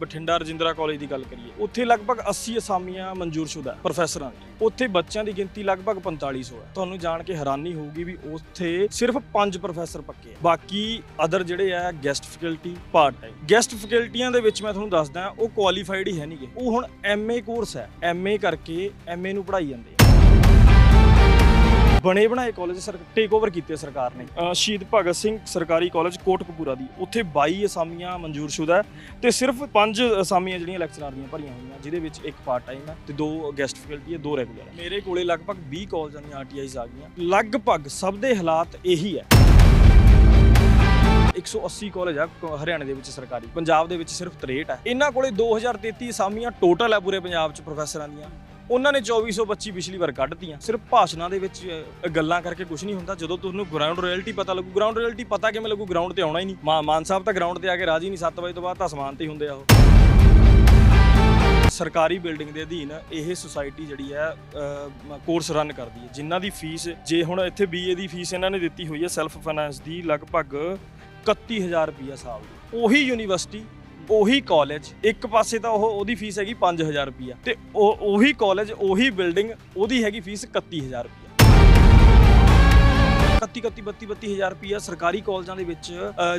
Bathinda Rajindra college ਦੀ ਗੱਲ ਕਰੀਏ, ਉੱਥੇ ਲਗਭਗ 80 ਅਸਾਮੀਆਂ ਮਨਜ਼ੂਰਸ਼ੁਦਾ ਪ੍ਰੋਫੈਸਰਾਂ ਦੀ। ਉੱਥੇ ਬੱਚਿਆਂ ਦੀ ਗਿਣਤੀ ਲਗਭਗ 4500 ਹੈ। ਤੁਹਾਨੂੰ ਜਾਣ ਕੇ ਹੈਰਾਨੀ ਹੋਊਗੀ ਵੀ ਉੱਥੇ ਸਿਰਫ 5 ਪ੍ਰੋਫੈਸਰ ਪੱਕੇ ਆ ਬਾਕੀ ਅਦਰ ਜਿਹੜੇ ਆ guest faculty part time guest ਫੈਕਲਟੀਆਂ ਦੇ ਵਿੱਚ ਮੈਂ ਤੁਹਾਨੂੰ ਦੱਸਦਾ, ਉਹ ਕੁਆਲੀਫਾਈਡ ਹੀ ਹੈ ਨਹੀਂਗੇ ਉਹ ਹੁਣ ਐਮਏ ਕੋਰਸ ਹੈ। ਐਮਏ ਕਰਕੇ ਐਮਏ ਨੂੰ ਪੜ੍ਹਾਈ ਜਾਂਦੇ ਬਣੇ ਬਣਾਏ ਕਾਲਜ ਸਰ ਟੇਕ ਓਵਰ ਕੀਤੇ ਸਰਕਾਰ ਨੇ। ਅਹ ਸ਼ਹੀਦ ਭਗਤ ਸਿੰਘ ਸਰਕਾਰੀ ਕਾਲਜ ਕੋਟਕਪੂਰਾ ਦੀ। ਉੱਥੇ 22 ਅਸਾਮੀਆਂ ਮਨਜ਼ੂਰਸ਼ੁਦਾ ਹੈ ਤੇ ਸਿਰਫ 5 ਅਸਾਮੀਆਂ ਜਿਹੜੀਆਂ ਲੈਕਚਰਾਰ ਦੀਆਂ ਭਰੀਆਂ ਹੋਈਆਂ, ਜਿਹਦੇ ਵਿੱਚ ਇੱਕ ਪਾਰਟ ਟਾਈਮ ਹੈ ਤੇ ਦੋ ਗੈਸਟ ਫੈਕਲਟੀ ਹੈ, ਦੋ ਰੈਗੂਲਰ ਹੈ। ਮੇਰੇ ਕੋਲੇ ਲਗਭਗ 20 ਕਾਲਜਾਂ ਦੀਆਂ ਆਰਟੀਆਈਜ਼ ਆ ਗਈਆਂ। ਲਗਭਗ ਸਭ ਦੇ ਹਾਲਾਤ ਇਹੀ ਹੈ। 180 ਕਾਲਜ ਆ, ਕ- ਹਰਿਆਣੇ ਦੇ ਵਿੱਚ ਸਰਕਾਰੀ। ਪੰਜਾਬ ਦੇ ਵਿੱਚ ਸਿਰਫ 63 ਹੈ। ਇਹਨਾਂ ਕੋਲੇ 2033 ਅਸਾਮੀਆਂ ਟੋਟਲ ਹੈ ਪੂਰੇ ਪੰਜਾਬ 'ਚ ਪ੍ਰੋਫੈਸਰਾਂ ਦੀਆਂ ਉਹਨਾਂ ਨੇ 2425 ਪਿਛਲੀ ਵਾਰ ਕੱਢਤੀਆਂ। ਸਿਰਫ ਭਾਸ਼ਣਾਂ ਦੇ ਵਿੱਚ ਅ, ਗੱਲਾਂ ਕਰਕੇ ਕੁਝ ਨਹੀਂ ਹੁੰਦਾ। ਜਦੋਂ ਤੁਹਾਨੂੰ ਗਰਾਊਂਡ ਰਿਐਲਿਟੀ ਪਤਾ ਲੱਗੂ ਗਰਾਊਂਡ ਰਿਐਲਿਟੀ ਪਤਾ ਕਿਵੇਂ ਲੱਗੂ? ਗਰਾਊਂਡ ਤੇ ਆਉਣਾ ਹੀ ਨਹੀਂ। ਮਾ- ਮਾਨ ਸਾਹਿਬ ਤਾਂ ਗਰਾਊਂਡ ਤੇ ਆ ਕੇ ਰਾਜੀ ਨਹੀਂ। 7 ਵਜੇ ਤੋਂ ਬਾਅਦ ਤਾਂ ਅਸਮਾਨ ਤੇ ਹੀ ਹੁੰਦੇ ਆ ਉਹ। ਸਰਕਾਰੀ ਬਿਲਡਿੰਗ ਦੇ ਅਧੀਨ ਇਹ ਸੁਸਾਇਟੀ ਜਿਹੜੀ ਹੈ ਕੋਰਸ ਰਨ ਕਰਦੀ ਹੈ। ਜਿਨ੍ਹਾਂ ਦੀ ਫੀਸ ਜੇ ਹੁਣ ਇੱਥੇ ਬੀਏ ਦੀ ਫੀਸ ਇਹਨਾਂ ਨੇ ਦਿੱਤੀ ਹੋਈ ਹੈ ਸੈਲਫ ਫਾਈਨਾਂਸ ਦੀ ਲਗਭਗ 31000 ਰੁਪਈਆ ਸਾਲ ਦੀ। ਉਹੀ ਯੂਨੀਵਰਸਿਟੀ ਉਹੀ ਕਾਲਜ ਇੱਕ ਪਾਸੇ ਤਾਂ ਉਹ ਉਹਦੀ ਫੀਸ ਹੈਗੀ 5000 ਰੁਪਈਆ ਤੇ ਉਹ ਉਹੀ ਕਾਲਜ ਉਹੀ ਬਿਲਡਿੰਗ ਉਹਦੀ ਹੈਗੀ ਫੀਸ 31000 ਰੁਪਈਆ। 31 31 32 32000 ਰੁਪਈਆ ਸਰਕਾਰੀ ਕਾਲਜਾਂ ਦੇ ਵਿੱਚ